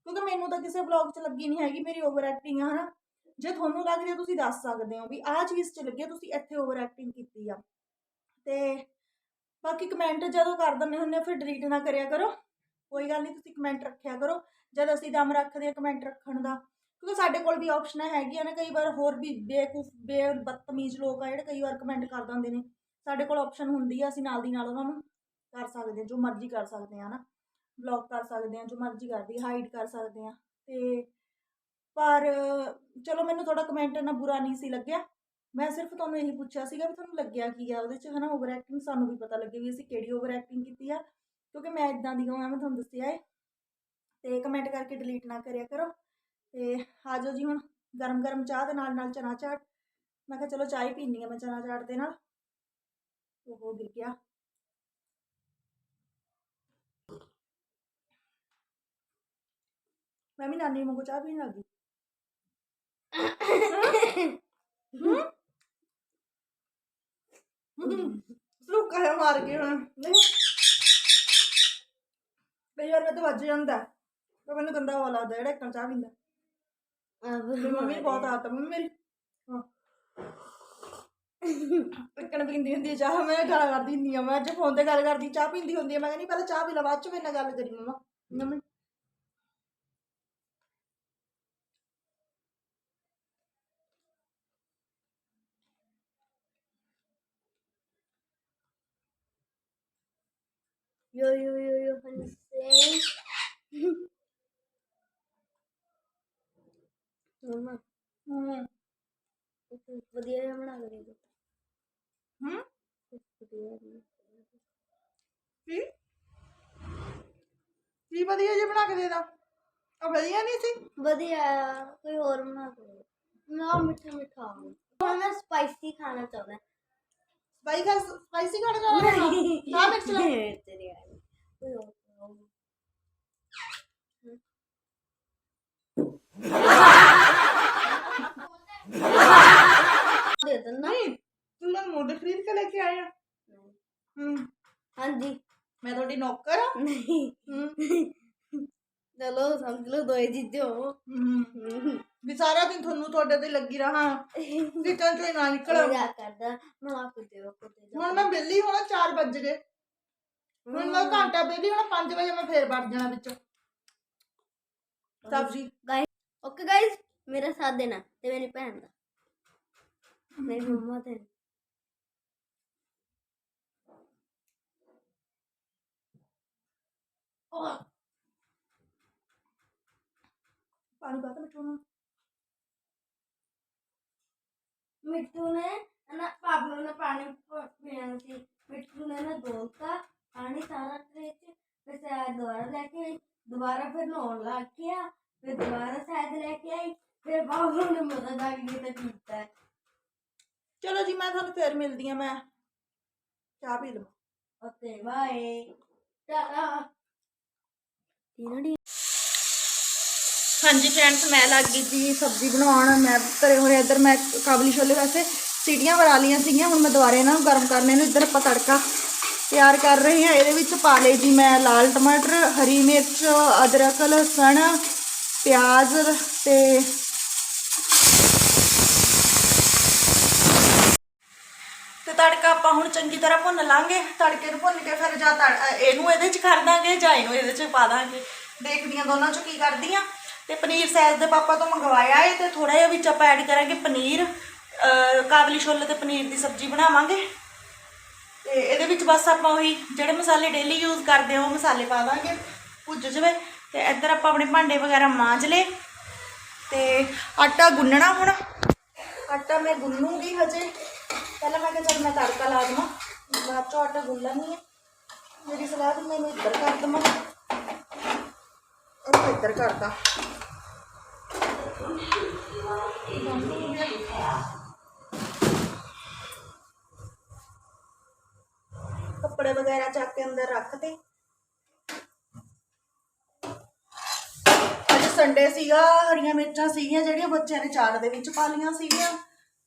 ਕਿਉਂਕਿ ਮੈਨੂੰ ਤਾਂ ਕਿਸੇ ਵਲੌਗ 'ਚ ਲੱਗੀ ਨਹੀਂ ਹੈਗੀ ਮੇਰੀ ਓਵਰ ਐਕਟਿੰਗ ਆ, ਹਨਾ। ਜੇ ਤੁਹਾਨੂੰ ਲੱਗ ਰਿਹਾ ਤੁਸੀਂ ਦੱਸ ਸਕਦੇ ਹੋ ਵੀ ਆਹ ਚੀਜ਼ 'ਚ ਲੱਗੇ ਤੁਸੀਂ ਇੱਥੇ ਓਵਰ ਐਕਟਿੰਗ ਕੀਤੀ ਆ। ਤੇ ਬਾਕੀ ਕਮੈਂਟ ਜਦੋਂ ਕਰ ਦਿੰਦੇ ਹੁੰਦੇ ਆ, ਫਿਰ ਡਿਲੀਟ ਨਾ ਕਰਿਆ ਕਰੋ। ਕੋਈ ਗੱਲ ਨਹੀਂ, ਤੁਸੀਂ ਕਮੈਂਟ ਰੱਖਿਆ ਕਰੋ। ਜਦ ਅਸੀਂ ਦਮ ਰੱਖਦੇ ਆ ਕਮੈਂਟ ਰੱਖਣ ਦਾ। ਕਿਉਂਕਿ ਸਾਡੇ ਕੋਲ ਵੀ ਆਪਸ਼ਨਾਂ ਹੈਗੀਆਂ ਨੇ, ਕਈ ਵਾਰ ਹੋਰ ਵੀ ਬੇਕੂਫ, ਬੇਬਦਤਮੀਜ਼ ਲੋਕ ਆ ਜਿਹੜੇ ਕਈ ਵਾਰ ਕਮੈਂਟ ਕਰ ਦਿੰਦੇ ਨੇ। ਸਾਡੇ ਕੋਲ ਆਪਸ਼ਨ ਹੁੰਦੀ ਆ, ਅਸੀਂ ਨਾਲ ਦੀ ਨਾਲ ਉਹਨਾਂ ਨੂੰ ਕਰ ਸਕਦੇ ਹਾਂ, ਜੋ ਮਰਜ਼ੀ ਕਰ ਸਕਦੇ ਹਾਂ ਨਾ ਬਲੌਕ ਕਰ ਸਕਦੇ ਹਾਂ, ਜੋ ਮਰਜ਼ੀ ਕਰਦੀ ਹਾਈਡ ਕਰ ਸਕਦੇ ਹਾਂ। ਤੇ ਪਰ ਚਲੋ ਮੈਨੂੰ ਤੁਹਾਡਾ ਕਮੈਂਟ ਨਾ ਬੁਰਾ ਨਹੀਂ ਸੀ ਲੱਗਿਆ। ਮੈਂ ਸਿਰਫ ਤੁਹਾਨੂੰ ਇਹੀ ਪੁੱਛਿਆ ਸੀਗਾ ਵੀ ਤੁਹਾਨੂੰ ਲੱਗਿਆ ਕੀ ਆ, ਉਹਦੇ 'ਚ ਹਨਾ ਓਵਰ ਐਕਟਿੰਗ ਸਾਨੂੰ ਵੀ ਪਤਾ ਲੱਗੇ ਵੀ ਅਸੀਂ ਕਿਹੜੀ ਓਵਰ ਐਕਟਿੰਗ ਕੀਤੀ ਆ, ਕਿਉਂਕਿ ਮੈਂ ਇਦਾਂ ਦੀ ਹਾਂ, ਮੈਂ ਤੁਹਾਨੂੰ ਦੱਸਿਆ ਏ। ਤੇ ਕਮੈਂਟ ਕਰਕੇ ਡਿਲੀਟ ਨਾ ਕਰਿਆ ਕਰੋ। ਤੇ ਆ ਜਾਓ ਜੀ ਹੁਣ ਗਰਮ ਗਰਮ ਚਾਹ ਦੇ ਨਾਲ ਨਾਲ ਚਨਾ ਚਾਟ ਮੈਂ ਕਿਹਾ ਚਲੋ ਚਾਹ ਹੀ ਪੀਣੀ ਆ ਮੈਂ ਚਨਾ ਚਾਟ ਦੇ ਨਾਲ। ਉਹ ਗਿਰ ਗਿਆ। ਮੈਂ ਵੀ ਨਾਨੀ ਵਾਂਗੂ ਚਾਹ ਪੀਣ ਲੱਗੀ। ਲੋਕਾਂ ਨੇ ਮਾਰ ਕੇ ਹੁਣ। ਨਹੀਂ ਕਈ ਵਾਰ ਮੈਂ ਤਾਂ ਵੱਜ ਜਾਂਦਾ। ਪਰ ਮੈਨੂੰ ਗੰਦਾ ਹਵਾ ਲੱਗਦਾ ਜਿਹੜਾ ਇੱਕ ਚਾਹ ਪੀਂਦਾ। ਮੇਰੀ ਮੰਮੀ ਬਹੁਤ ਆਦਤ ਆ, ਮੰਮੀ ਮੇਰੀ ਹਾਂ। ਇੱਕਣ ਪੀਂਦੀ ਹੁੰਦੀ ਆ ਚਾਹ ਮੈਂ ਗਾਲਾਂ ਕਰਦੀ ਹੁੰਦੀ ਆ ਮੈਂ ਅੱਜ ਫੋਨ ਤੇ ਗੱਲ ਕਰਦੀ ਚਾਹ ਪੀਂਦੀ ਹੁੰਦੀ ਆ ਮੈਂ ਕਹਿੰਦੀ ਪਹਿਲਾਂ ਚਾਹ ਪੀ ਲਾ ਬਾਅਦ ਚ ਮੇਰੇ ਨਾਲ ਗੱਲ ਕਰੀ mama mummy Yo, yo, yo, yo, Hansen. Mama ਹੂੰ ਵਧੀਆ ਜਿਹਾ ਬਣਾ ਕੇ ਦੇ ਦਿਓ ਕੀ ਕੀ ਵਧੀਆ ਜੇ ਬਣਾ ਕੇ ਦੇ ਦਾਂ ਆ ਵਧੀਆ ਨਹੀਂ ਸੀ ਵਧੀਆ ਆ, ਕੋਈ ਹੋਰ ਬਣਾ ਕੇ ਦੇ ਨਾ ਮਿੱਠਾ ਮਿੱਠਾ ਹੁਣ ਮੈਂ ਸਪਾਈਸੀ ਖਾਣਾ ਚਾਹੁੰਦਾ ਸਪਾਈ ਖਾ ਸਪਾਈਸੀ ਖਾਣਾ ਚਾਹੁੰਦਾ ਹਾਂ ਮਿਰਚ ਲਾ ਤੇਰੇ ਆਈ ਕੋਈ ਹੋਰ ਬਣਾਓ। ਦੇ ਦਿੰਦਾ ਨਹੀਂ ਤੂੰ ਮੈਨੂੰ ਮੋਢੇ ਖਰੀਦ ਕੇ ਲੈ ਕੇ ਆਇਆ ਹੂੰ ਹਾਂਜੀ ਮੈਂ ਤੁਹਾਡੀ ਨੌਕਰ ਆ ਨਹੀਂ ਹੂੰ ਚਲੋ ਸਮਝ ਲਓ ਦੋਏ ਚੀਜ਼ਾਂ ਹੋ ਹੂੰ ਵੀ ਸਾਰਾ ਦਿਨ ਤੁਹਾਨੂੰ ਤੁਹਾਡੇ ਤੇ ਲੱਗੀ ਰਹਾ ਕਿਚਨ ਚੋਂ ਹੀ ਨਾ ਨਿਕਲ ਮਜ਼ਾ ਕਰਦਾ ਬਣਾ ਕੇ ਦਿਓ ਕੁੱਤੇ ਹੁਣ ਮੈਂ ਵਿਹਲੀ ਹੋਣਾ 4 ਵੱਜ ਗਏ ਹੁਣ ਮੈਂ ਘੰਟਾ ਵਿਹਲੀ ਹੋਣਾ 5 ਵਜੇ ਮੈਂ ਫੇਰ ਵੜ ਜਾਣਾ ਵਿੱਚ ਸਬਜ਼ੀ ਓਕੇ ਗਾਇਸ ਮੇਰਾ ਸਾਥ ਦੇਣਾ ਤੇ ਮੇਰੀ ਭੈਣ ਦਾ ਮੇਰੀ ਮੰਮਾ ਤੇ ਪਾਣੀ ਬਾਤ ਮਿੱਠੂ ਮਿੱਠੂ ਨੇ ਨਾ ਪਾਪਾ ਨੇ ਪਾਣੀ ਪ- ਪੀਣਾ ਸੀ। ਮਿੱਠੂ ਨੇ ਨਾ ਦੋਲਤਾ ਪਾਣੀ ਸਾਰਾ ਟਰੇ ਚ ਫਿਰ ਸ਼ਾਇਦ ਦੁਬਾਰਾ ਲੈ ਕੇ ਆਈ। ਦੁਬਾਰਾ ਫਿਰ ਨਹਾਉਣ ਲੱਗ ਗਿਆ ਫਿਰ ਦੁਬਾਰਾ ਸ਼ਾਇਦ ਲੈ ਕੇ ਆਈ ਫਿਰ ਬਾਬੂ ਨੇ ਮਦਦ ਆ ਗਈ ਤੇ ਪੀਤਾ ਹੈ। ਚਲੋ ਜੀ ਮੈਂ ਤੁਹਾਨੂੰ ਫੇਰ ਮਿਲਦੀ ਆ ਮੈਂ ਚਾਹ ਪੀ ਲਵਾਂ। Okay bye. ਟਾਟਾ ਹਾਂਜੀ ਫਰੈਂਡਸ ਮੈਂ ਲੱਗ ਗਈ ਸੀ ਸਬਜ਼ੀ ਬਣਾਉਣ। ਮੈਂ ਧਰੇ ਹੋਏ ਇੱਧਰ ਮੈਂ ਕਾਬਲੀ ਛੋਲੇ ਵੈਸੇ ਸੀਟੀਆਂ ਵਰਾ ਲੀਆਂ ਸੀਗੀਆਂ। ਹੁਣ ਮੈਂ ਦੁਬਾਰੇ ਇਹਨਾਂ ਨੂੰ ਗਰਮ ਕਰਨੇ ਨੂੰ। ਇੱਧਰ ਆਪਾਂ ਤੜਕਾ ਤਿਆਰ ਕਰ ਰਹੇ ਹਾਂ। ਇਹਦੇ ਵਿੱਚ ਪਾ ਲਏ ਜੀ ਮੈਂ ਲਾਲ ਟਮਾਟਰ, ਹਰੀ ਮਿਰਚ, ਅਦਰਕ, ਲਸਣ, ਪਿਆਜ਼ ਤੇ ਤੜਕਾ ਆਪਾਂ ਹੁਣ ਚੰਗੀ ਤਰ੍ਹਾਂ ਭੁੰਨ ਲਾਂਗੇ ਤੜਕੇ ਨੂੰ ਭੁੰਨ ਕੇ ਫਿਰ ਜਾਂ ਤੜ- ਇਹਨੂੰ ਇਹਦੇ 'ਚ ਕਰ ਦਾਂਗੇ ਜਾਂ ਇਹਨੂੰ ਇਹਦੇ 'ਚ ਪਾ ਦਾਂਗੇ। ਦੇਖਦੀ ਹਾਂ ਦੋਨਾਂ 'ਚੋਂ ਕੀ ਕਰਦੀ ਆ ਤੇ ਪਨੀਰ ਸੈਜ਼ ਦੇ ਪਾਪਾ ਤੋਂ ਮੰਗਵਾਇਆ ਏ ਤੇ ਥੋੜਾ ਜਿਹਾ ਵਿੱਚ ਆਪਾਂ ਐਡ ਕਰਾਂਗੇ ਪਨੀਰ ਅ, ਕਾਬਲੀ ਛੋਲੇ ਤੇ ਪਨੀਰ ਦੀ ਸਬਜ਼ੀ ਬਣਾਵਾਂਗੇ। ਤੇ ਇਹਦੇ ਵਿੱਚ ਬਸ ਆਪਾਂ ਉਹੀ ਜਿਹੜੇ ਮਸਾਲੇ ਡੇਲੀ ਯੂਜ਼ ਕਰਦੇ ਹਾਂ ਉਹ ਮਸਾਲੇ ਪਾ ਦਾਂਗੇ ਭੁੱਜ ਜਵੇ। ਤੇ ਇੱਧਰ ਆਪਾਂ ਆਪਣੇ ਭਾਂਡੇ ਵਗੈਰਾ ਮਾਂਜ ਲਏ। ਤੇ ਆਟਾ ਗੁੰਨਣਾ ਹੁਣ। ਆਟਾ ਮੈਂ ਗੁੰਨੂਗੀ ਹਜੇ। ਪਹਿਲਾਂ ਮੈਂ ਕਿਹਾ ਚਲ ਮੈਂ ਤੜਕਾ ਲਾ ਦੇਵਾਂ। ਬਾਅਦ ਚੋਂ ਆਟਾ ਗੁੰਨ ਲੈਂਦੀ ਹਾਂ ਮੇਰੀ ਸਲਾਹ ਤੇ ਮੈਨੂੰ ਇੱਧਰ ਕਰ ਦੇਵਾਂ। ਉਹ ਇੱਧਰ ਕਰਦਾ ਕੱਪੜੇ ਵਗੈਰਾ ਚੱਕ ਕੇ ਅੰਦਰ ਰੱਖਤੇ ਅੱਜ ਸੰਡੇ ਸੀਗਾ, ਹਰੀਆਂ ਮਿਰਚਾਂ ਸੀਗੀਆਂ ਜਿਹੜੀਆਂ ਬੱਚਿਆਂ ਨੇ ਚਾਟ ਦੇ ਵਿੱਚ ਪਾ ਲਈਆਂ ਸੀਗੀਆਂ।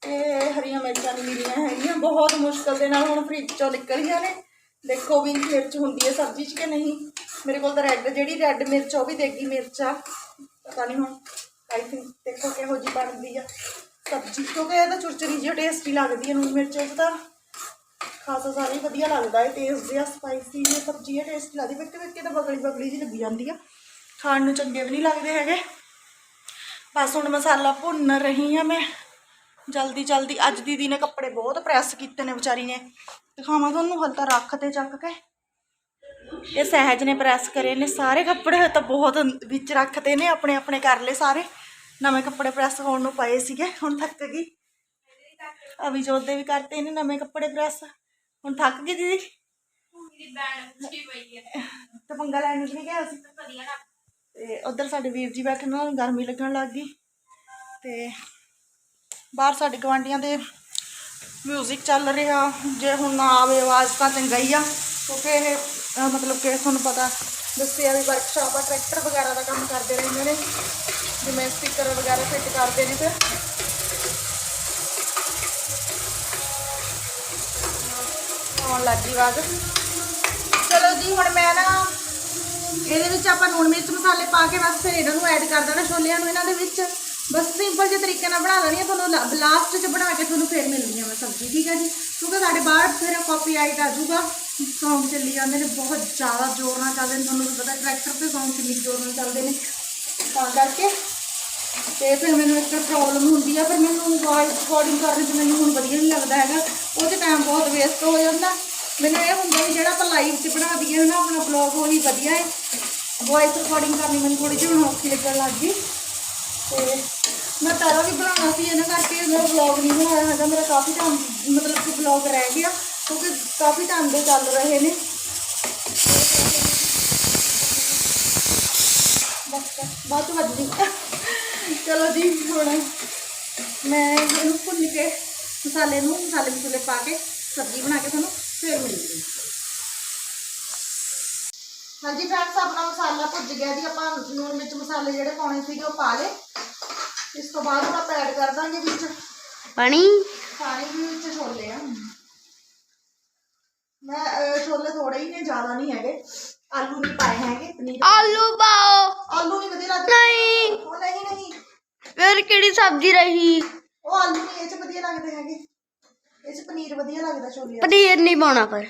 ਤੇ ਹਰੀਆਂ ਮਿਰਚਾਂ ਨਹੀਂ ਮਿਲੀਆਂ ਹੈਗੀਆਂ। ਬਹੁਤ ਮੁਸ਼ਕਲ ਦੇ ਨਾਲ ਹੁਣ ਫ੍ਰਿਜ ਚੋਂ ਨਿਕਲੀਆਂ ਨੇ। ਦੇਖੋ ਵੀ ਮਿਰਚ ਹੁੰਦੀ ਹੈ ਸਬਜ਼ੀ 'ਚ ਕਿ ਨਹੀਂ। ਮੇਰੇ ਕੋਲ ਤਾਂ ਰੈੱਡ ਜਿਹੜੀ ਰੈੱਡ ਮਿਰਚ ਉਹ ਵੀ ਦੇਗੀ ਮਿਰਚ ਆ। ਪਤਾ ਨਹੀਂ ਹੁਣ ਆਈ ਥਿੰਕ ਦੇਖੋ ਕਿਹੋ ਜੀ ਬਣਦੀ ਆ ਸਬਜ਼ੀ। ਕਿਉਂਕਿ ਇਹ ਤਾਂ ਚੁਰਚਰੀ ਜਿਹੀ ਟੇਸਟੀ ਲੱਗਦੀ ਹੈ ਨੂਨ ਮਿਰਚ, ਉਹ ਤਾਂ ਖਾਸਾ ਸਾਰਾ ਹੀ ਵਧੀਆ ਲੱਗਦਾ ਹੈ ਤੇਜ਼ ਜਿਹਾ। ਸਪਾਈਸੀ ਜਿਹਾ ਸਬਜ਼ੀ ਹੈ ਟੇਸਟੀ ਲੱਗਦੀ। ਵਿੱਕੇ ਵਿੱਕੇ ਤਾਂ ਬਗਲੀ ਬਗਲੀ ਜਿਹੀ ਲੱਗੀ ਜਾਂਦੀ ਆ। ਖਾਣ ਨੂੰ ਚੰਗੇ ਵੀ ਨਹੀਂ ਲੱਗਦੇ ਹੈਗੇ। ਬਸ ਹੁਣ ਮਸਾਲਾ ਭੁੰਨ ਰਹੀ ਆ ਮੈਂ। ਜਲਦੀ ਜਲਦੀ, ਅੱਜ ਦੀਦੀ ਨੇ ਕੱਪੜੇ ਬਹੁਤ ਪ੍ਰੈਸ ਕੀਤੇ ਨੇ ਵਿਚਾਰੀ ਨੇ। ਦਿਖਾਵਾਂ ਤੁਹਾਨੂੰ, ਹਲ ਤਾਂ ਰੱਖ ਤੇ ਚੱਕ ਕੇ। ਇਹ ਸਹਿਜ ਨੇ ਪ੍ਰੈਸ ਕਰੇ ਨੇ, ਸਾਰੇ ਕੱਪੜੇ ਤਾਂ ਬਹੁਤ ਵਿੱਚ ਰੱਖਦੇ ਨੇ, ਆਪਣੇ ਆਪਣੇ ਕਰ ਲਏ ਸਾਰੇ। ਨਵੇਂ ਕੱਪੜੇ ਪ੍ਰੈਸ ਹੋਣ ਨੂੰ ਪਏ ਸੀਗੇ, ਹੁਣ ਥੱਕ ਗਈ। ਅਭੀ ਜੋਤ ਦੇ ਵੀ ਕਰਤੇ ਨੇ ਨਵੇਂ ਕੱਪੜੇ ਪ੍ਰੈਸ। ਹੁਣ ਥੱਕ ਗਈ ਦੀਦੀ? ਤੇ ਪੰਗਾ ਲੈਣ ਨੂੰ ਨਹੀਂ ਗਿਆ ਸੀ? ਤੇ ਉਧਰ ਸਾਡੇ ਵੀਰ ਜੀ ਬੈਠੇ ਨਾਲ ਗਰਮੀ ਲੱਗਣ ਲੱਗ ਗਈ। ਤੇ ਬਾਹਰ ਸਾਡੇ ਗਵਾਂਡੀਆਂ ਦੇ ਮਿਊਜ਼ਿਕ ਚੱਲ ਰਿਹਾ। ਜੇ ਹੁਣ ਨਾ ਆਵੇ ਆਵਾਜ਼ ਤਾਂ ਚੰਗਾ ਹੀ ਆ। ਕਿਉਂਕਿ ਇਹ ਮਤਲਬ ਕਿ ਤੁਹਾਨੂੰ ਪਤਾ, ਦੱਸਿਆ ਵੀ ਵਰਕਸ਼ਾਪ ਆ ਟਰੈਕਟਰ ਵਗੈਰਾ ਦਾ ਕੰਮ ਕਰਦੇ ਰਹਿੰਦੇ ਨੇ। ਜਿਵੇਂ ਸਪੀਕਰ ਵਗੈਰਾ ਫਿੱਟ ਕਰਦੇ ਨੇ ਫਿਰ। ਆਉਣ ਲੱਗੀ ਆਵਾਜ਼। ਚਲੋ ਜੀ, ਹੁਣ ਮੈਂ ਨਾ ਇਹਦੇ ਵਿੱਚ ਆਪਾਂ ਨੂਣ ਮਿਰਚ ਮਸਾਲੇ ਪਾ ਕੇ ਬਸ ਫਿਰ ਇਹਨਾਂ ਨੂੰ ਐਡ ਕਰ ਦੇਣਾ ਛੋਲਿਆਂ ਨੂੰ ਇਹਨਾਂ ਦੇ ਵਿੱਚ। ਬਸ ਸਿੰਪਲ ਜਿਹੇ ਤਰੀਕੇ ਨਾਲ ਬਣਾ ਲੈਣੀ ਹੈ ਤੁਹਾਨੂੰ ਲਾਸਟ 'ਚ ਬਣਾ ਕੇ ਤੁਹਾਨੂੰ ਫਿਰ ਮਿਲਣੀ ਹੈ ਮੈਂ ਸਬਜ਼ੀ, ਠੀਕ ਹੈ ਜੀ? ਕਿਉਂਕਿ ਸਾਡੇ ਬਾਹਰ ਫਿਰ ਕਾਪੀਰਾਈਟ ਆ ਜਾਊਗਾ ਸੌਂਗ ਚੱਲੀ ਜਾਂਦੇ ਨੇ, ਬਹੁਤ ਜ਼ਿਆਦਾ ਜ਼ੋਰ ਨਾਲ ਚੱਲਦੇ ਨੇ, ਤੁਹਾਨੂੰ ਵੀ ਪਤਾ ਟਰੈਕਟਰ ਤੇ ਸੌਂਗ ਕਿੰਨੀ ਜ਼ੋਰ ਨਾਲ ਚੱਲਦੇ ਨੇ। ਤਾਂ ਕਰਕੇ ਤੇ ਫਿਰ ਮੈਨੂੰ ਇੱਕ ਪ੍ਰੋਬਲਮ ਹੁੰਦੀ ਆ, ਫਿਰ ਮੈਨੂੰ ਵਾਇਸ ਰਿਕਾਰਡਿੰਗ ਕਰਨ 'ਚ ਮੈਨੂੰ ਹੁਣ ਵਧੀਆ ਨਹੀਂ ਲੱਗਦਾ ਹੈਗਾ, ਉਹ 'ਚ ਟਾਈਮ ਬਹੁਤ ਵੇਸਟ ਹੋ ਜਾਂਦਾ। ਮੈਨੂੰ ਇਹ ਹੁੰਦਾ ਵੀ ਜਿਹੜਾ ਆਪਾਂ ਲਾਈਵ 'ਚ ਬਣਾ ਦਈਏ ਨਾ, ਆਪਣਾ ਬਲੌਗ ਉਹੀ ਵਧੀਆ ਹੈ ਵਾਇਸ ਰਿਕਾਰਡਿੰਗ ਕਰਨੀ ਮੈਨੂੰ ਥੋੜੀ ਜਿਹੀ ਹੁਣ ਔਖੀ ਲੱਗਣ ਲੱਗ ਗਈ। ਤੇ ਮੈਂ ਪਹਿਲਾਂ ਵੀ ਬਣਾਉਣਾ ਸੀ ਇਹਨਾਂ ਕਰਕੇ ਮੇਰਾ ਵਲੌਗ ਨਹੀਂ ਬਣਾਇਆ ਹੈਗਾ, ਮੇਰਾ ਕਾਫੀ ਟਾਈਮ ਮਤਲਬ ਕਿ ਵਲੌਗ ਰਹਿ ਗਿਆ, ਕਿਉਂਕਿ ਕਾਫੀ ਟਾਈਮ ਦੇ ਚੱਲ ਰਹੇ ਨੇ। ਬਹੁਤ ਵੱਧਦੀ ਚਲੋ ਜੀ, ਹੁਣ ਮੈਂ ਇਹਨੂੰ ਭੁੰਨ ਕੇ ਮਸਾਲੇ ਨੂੰ, ਮਸਾਲੇ ਮਸੂਲੇ ਪਾ ਕੇ ਸਬਜ਼ੀ ਬਣਾ ਕੇ ਤੁਹਾਨੂੰ ਫੇਰ ਮਿਲਦੀ ਹਾਂਜੀ ਫਰੈਂਡਸ ਆਪਣਾ ਮਸਾਲਾ ਭੁੱਜ ਗਿਆ ਜੀ। ਆਪਾਂ ਨੂਣ ਵਿੱਚ ਮਸਾਲੇ ਜਿਹੜੇ ਪਾਉਣੇ ਸੀਗੇ, ਉਹ ਪਾ ਲਏ। ਇਸ ਤੋਂ ਬਾਅਦ ਹੁਣ ਆਪਾਂ ਐਡ ਕਰ ਦਾਂਗੇ ਵਿੱਚ। ਪਾਣੀ? ਪਾਣੀ ਵੀ ਵਿੱਚ ਛੋਲੇ ਆ। ਮੈਂ ਅਹ, ਛੋਲੇ ਥੋੜੇ ਹੀ ਨੇ ਜ਼ਿਆਦਾ ਨਹੀਂ ਹੈਗੇ। ਆਲੂ ਨਹੀਂ ਪਾਏ ਹੈਗੇ ਪਨੀਰ ਆਲੂ ਪਾਓ। ਆਲੂ ਨਹੀਂ ਵਧੀਆ ਲੱਗਦੇ। ਨਹੀਂ। ਉਹ ਨਹੀਂ ਨਹੀਂ। ਫਿਰ ਕਿਹੜੀ ਸਬਜ਼ੀ ਰਹੀ? ਉਹ ਆਲੂ ਨਹੀਂ ਇਹ ਚ ਵਧੀਆ ਲੱਗਦੇ ਹੈਗੇ। ਇਹ ਚ ਪਨੀਰ ਵਧੀਆ ਲੱਗਦਾ ਛੋਲੇ ਪਨੀਰ ਨਹੀਂ ਪਾਉਣਾ ਪਰ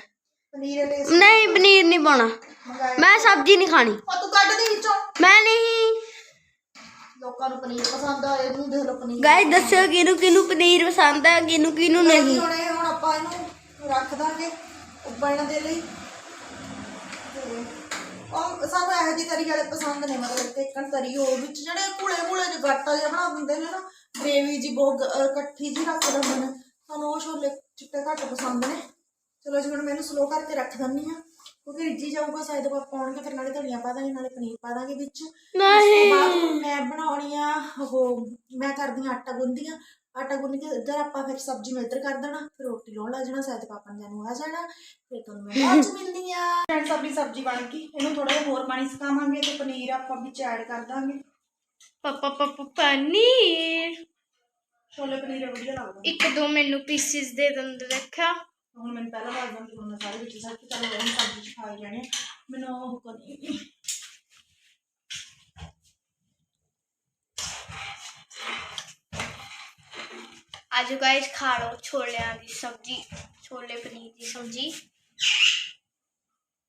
ਪਨੀਰ ਨਹੀਂ ਪਨੀਰ ਨਹੀਂ ਪਾਉਣਾ। ਮੰਗਾਏ ਮੈਂ ਸਬਜ਼ੀ ਨਹੀਂ ਖਾਣੀ। ਉਹ ਤੂੰ ਕੱਢ ਦੇ ਵਿੱਚੋਂ। ਮੈਂ ਨਹੀਂ ਲੋਕਾਂ ਨੂੰ ਪਨੀਰ ਪਸੰਦ ਆ ਇਹਨੂੰ ਦੇਖ ਲਓ ਪਨੀਰ। ਗਾਇਸ ਦੱਸਿਓ ਕਿਹਨੂੰ ਕਿਹਨੂੰ ਪਨੀਰ ਪਸੰਦ ਹੈ ਕਿਹਨੂੰ ਕਿਹਨੂੰ ਨਹੀਂ? ਹੁਣ ਇਹ ਹੁਣ ਆਪਾਂ ਇਹਨੂੰ ਰੱਖ ਦਾਂਗੇ ਉਬਲਣ ਦੇ ਲਈ। ਤੇ ਉਹ ਸਾਨੂੰ ਇਹੋ ਜਿਹੀ ਤਰੀ ਵਾਲੇ ਪਸੰਦ ਨੇ ਮਤਲਬ ਕਿ ਇੱਕਣ ਤਰੀ ਹੋ ਵਿੱਚ ਜਿਹੜੇ ਘੁਲੇ ਘੁਲੇ ਜਿਹੇ ਗੱਟਾ ਜਿਹਾ ਬਣਾ ਦਿੰਦੇ ਨੇ ਨਾ ਗ੍ਰੇਵੀ ਜੀ ਬਹੁਤ ਇਕੱਠੀ ਜੀ ਰੱਖ ਦਿੰਦੇ ਨੇ। ਸਾਨੂੰ ਉਹ ਛੋਲੇ ਚਿੱਟੇ ਘੱਟ ਪਸੰਦ ਨੇ। ਚਲੋ ਜੀ ਹੁਣ ਮੈਨੂੰ ਸਲੋ ਕਰਕੇ ਰੱਖ ਦਿੰਨੀ ਆ ਕਿਉਂਕਿ ਰਿੱਝੀ ਜਾਊਗਾ ਸ਼ਾਇਦ ਆਪਾਂ ਪਾਉਣਗੇ ਫਿਰ ਨਾਲੇ ਧਨੀਆ ਪਾ ਦਾਂਗੇ ਨਾਲੇ ਪਨੀਰ ਪਾ ਦਾਂਗੇ ਵਿੱਚ। ਬਾਅਦ ਹੁਣ ਮੈਂ ਬਣਾਉਣੀ ਆ ਉਹ ਮੈਂ ਕਰਦੀ ਆ ਆਟਾ ਗੁੰਨਦੀ ਆ ਆਟਾ ਗੁੰਨ ਕੇ ਇੱਧਰ ਆਪਾਂ ਫਿਰ ਸਬਜ਼ੀ ਨੂੰ ਇੱਧਰ ਕਰ ਦੇਣਾ ਫਿਰ ਰੋਟੀ ਲਾਉਣ ਲੱਗ ਜਾਣਾ ਸ਼ਾਇਦ ਪਾਪਾ ਨੇ ਨੂੰ ਆ ਜਾਣਾ ਫਿਰ ਤੁਹਾਨੂੰ ਮੈਂ ਬਾਅਦ ਚ ਮਿਲਦੀ ਆ ਫਰੈਂਡਸ ਆਪਣੀ ਸਬਜ਼ੀ ਬਣ ਗਈ। ਇਹਨੂੰ ਥੋੜਾ ਜਿਹਾ ਹੋਰ ਪਾਣੀ ਸੁਕਾਵਾਂਗੇ ਤੇ ਪਨੀਰ ਆਪਾਂ ਵਿੱਚ ਐਡ ਕਰ ਦਾਂਗੇ। ਪਾਪਾ ਪਾਪਾ ਪਨੀਰ। ਛੋਲੇ ਪਨੀਰ ਵਧੀਆ ਲੱਗਦਾ ਇੱਕ ਦੋ ਮੈਨੂੰ ਪੀਸਿਸ ਦੇ ਦਿੰਦੇ ਦੇਖਿਆ? ਹੁਣ ਮੈਨੂੰ ਪਹਿਲਾਂ ਦੱਸ ਦਿੰਦੀ ਹੁਣ ਮੈਂ ਸਾਰੇ ਵਿੱਚ ਸਭ ਤੋਂ ਚੱਲ ਉਹ ਸਬਜ਼ੀ ਚ ਖਾਈ ਜਾਣੇ ਮੈਨੂੰ ਉਹ ਕਰਨੀ ਅੱਜ ਗਾਇਸ ਖਾ ਲਓ ਛੋਲਿਆਂ ਦੀ ਸਬਜ਼ੀ ਛੋਲੇ ਪਨੀਰ ਦੀ ਸਬਜ਼ੀ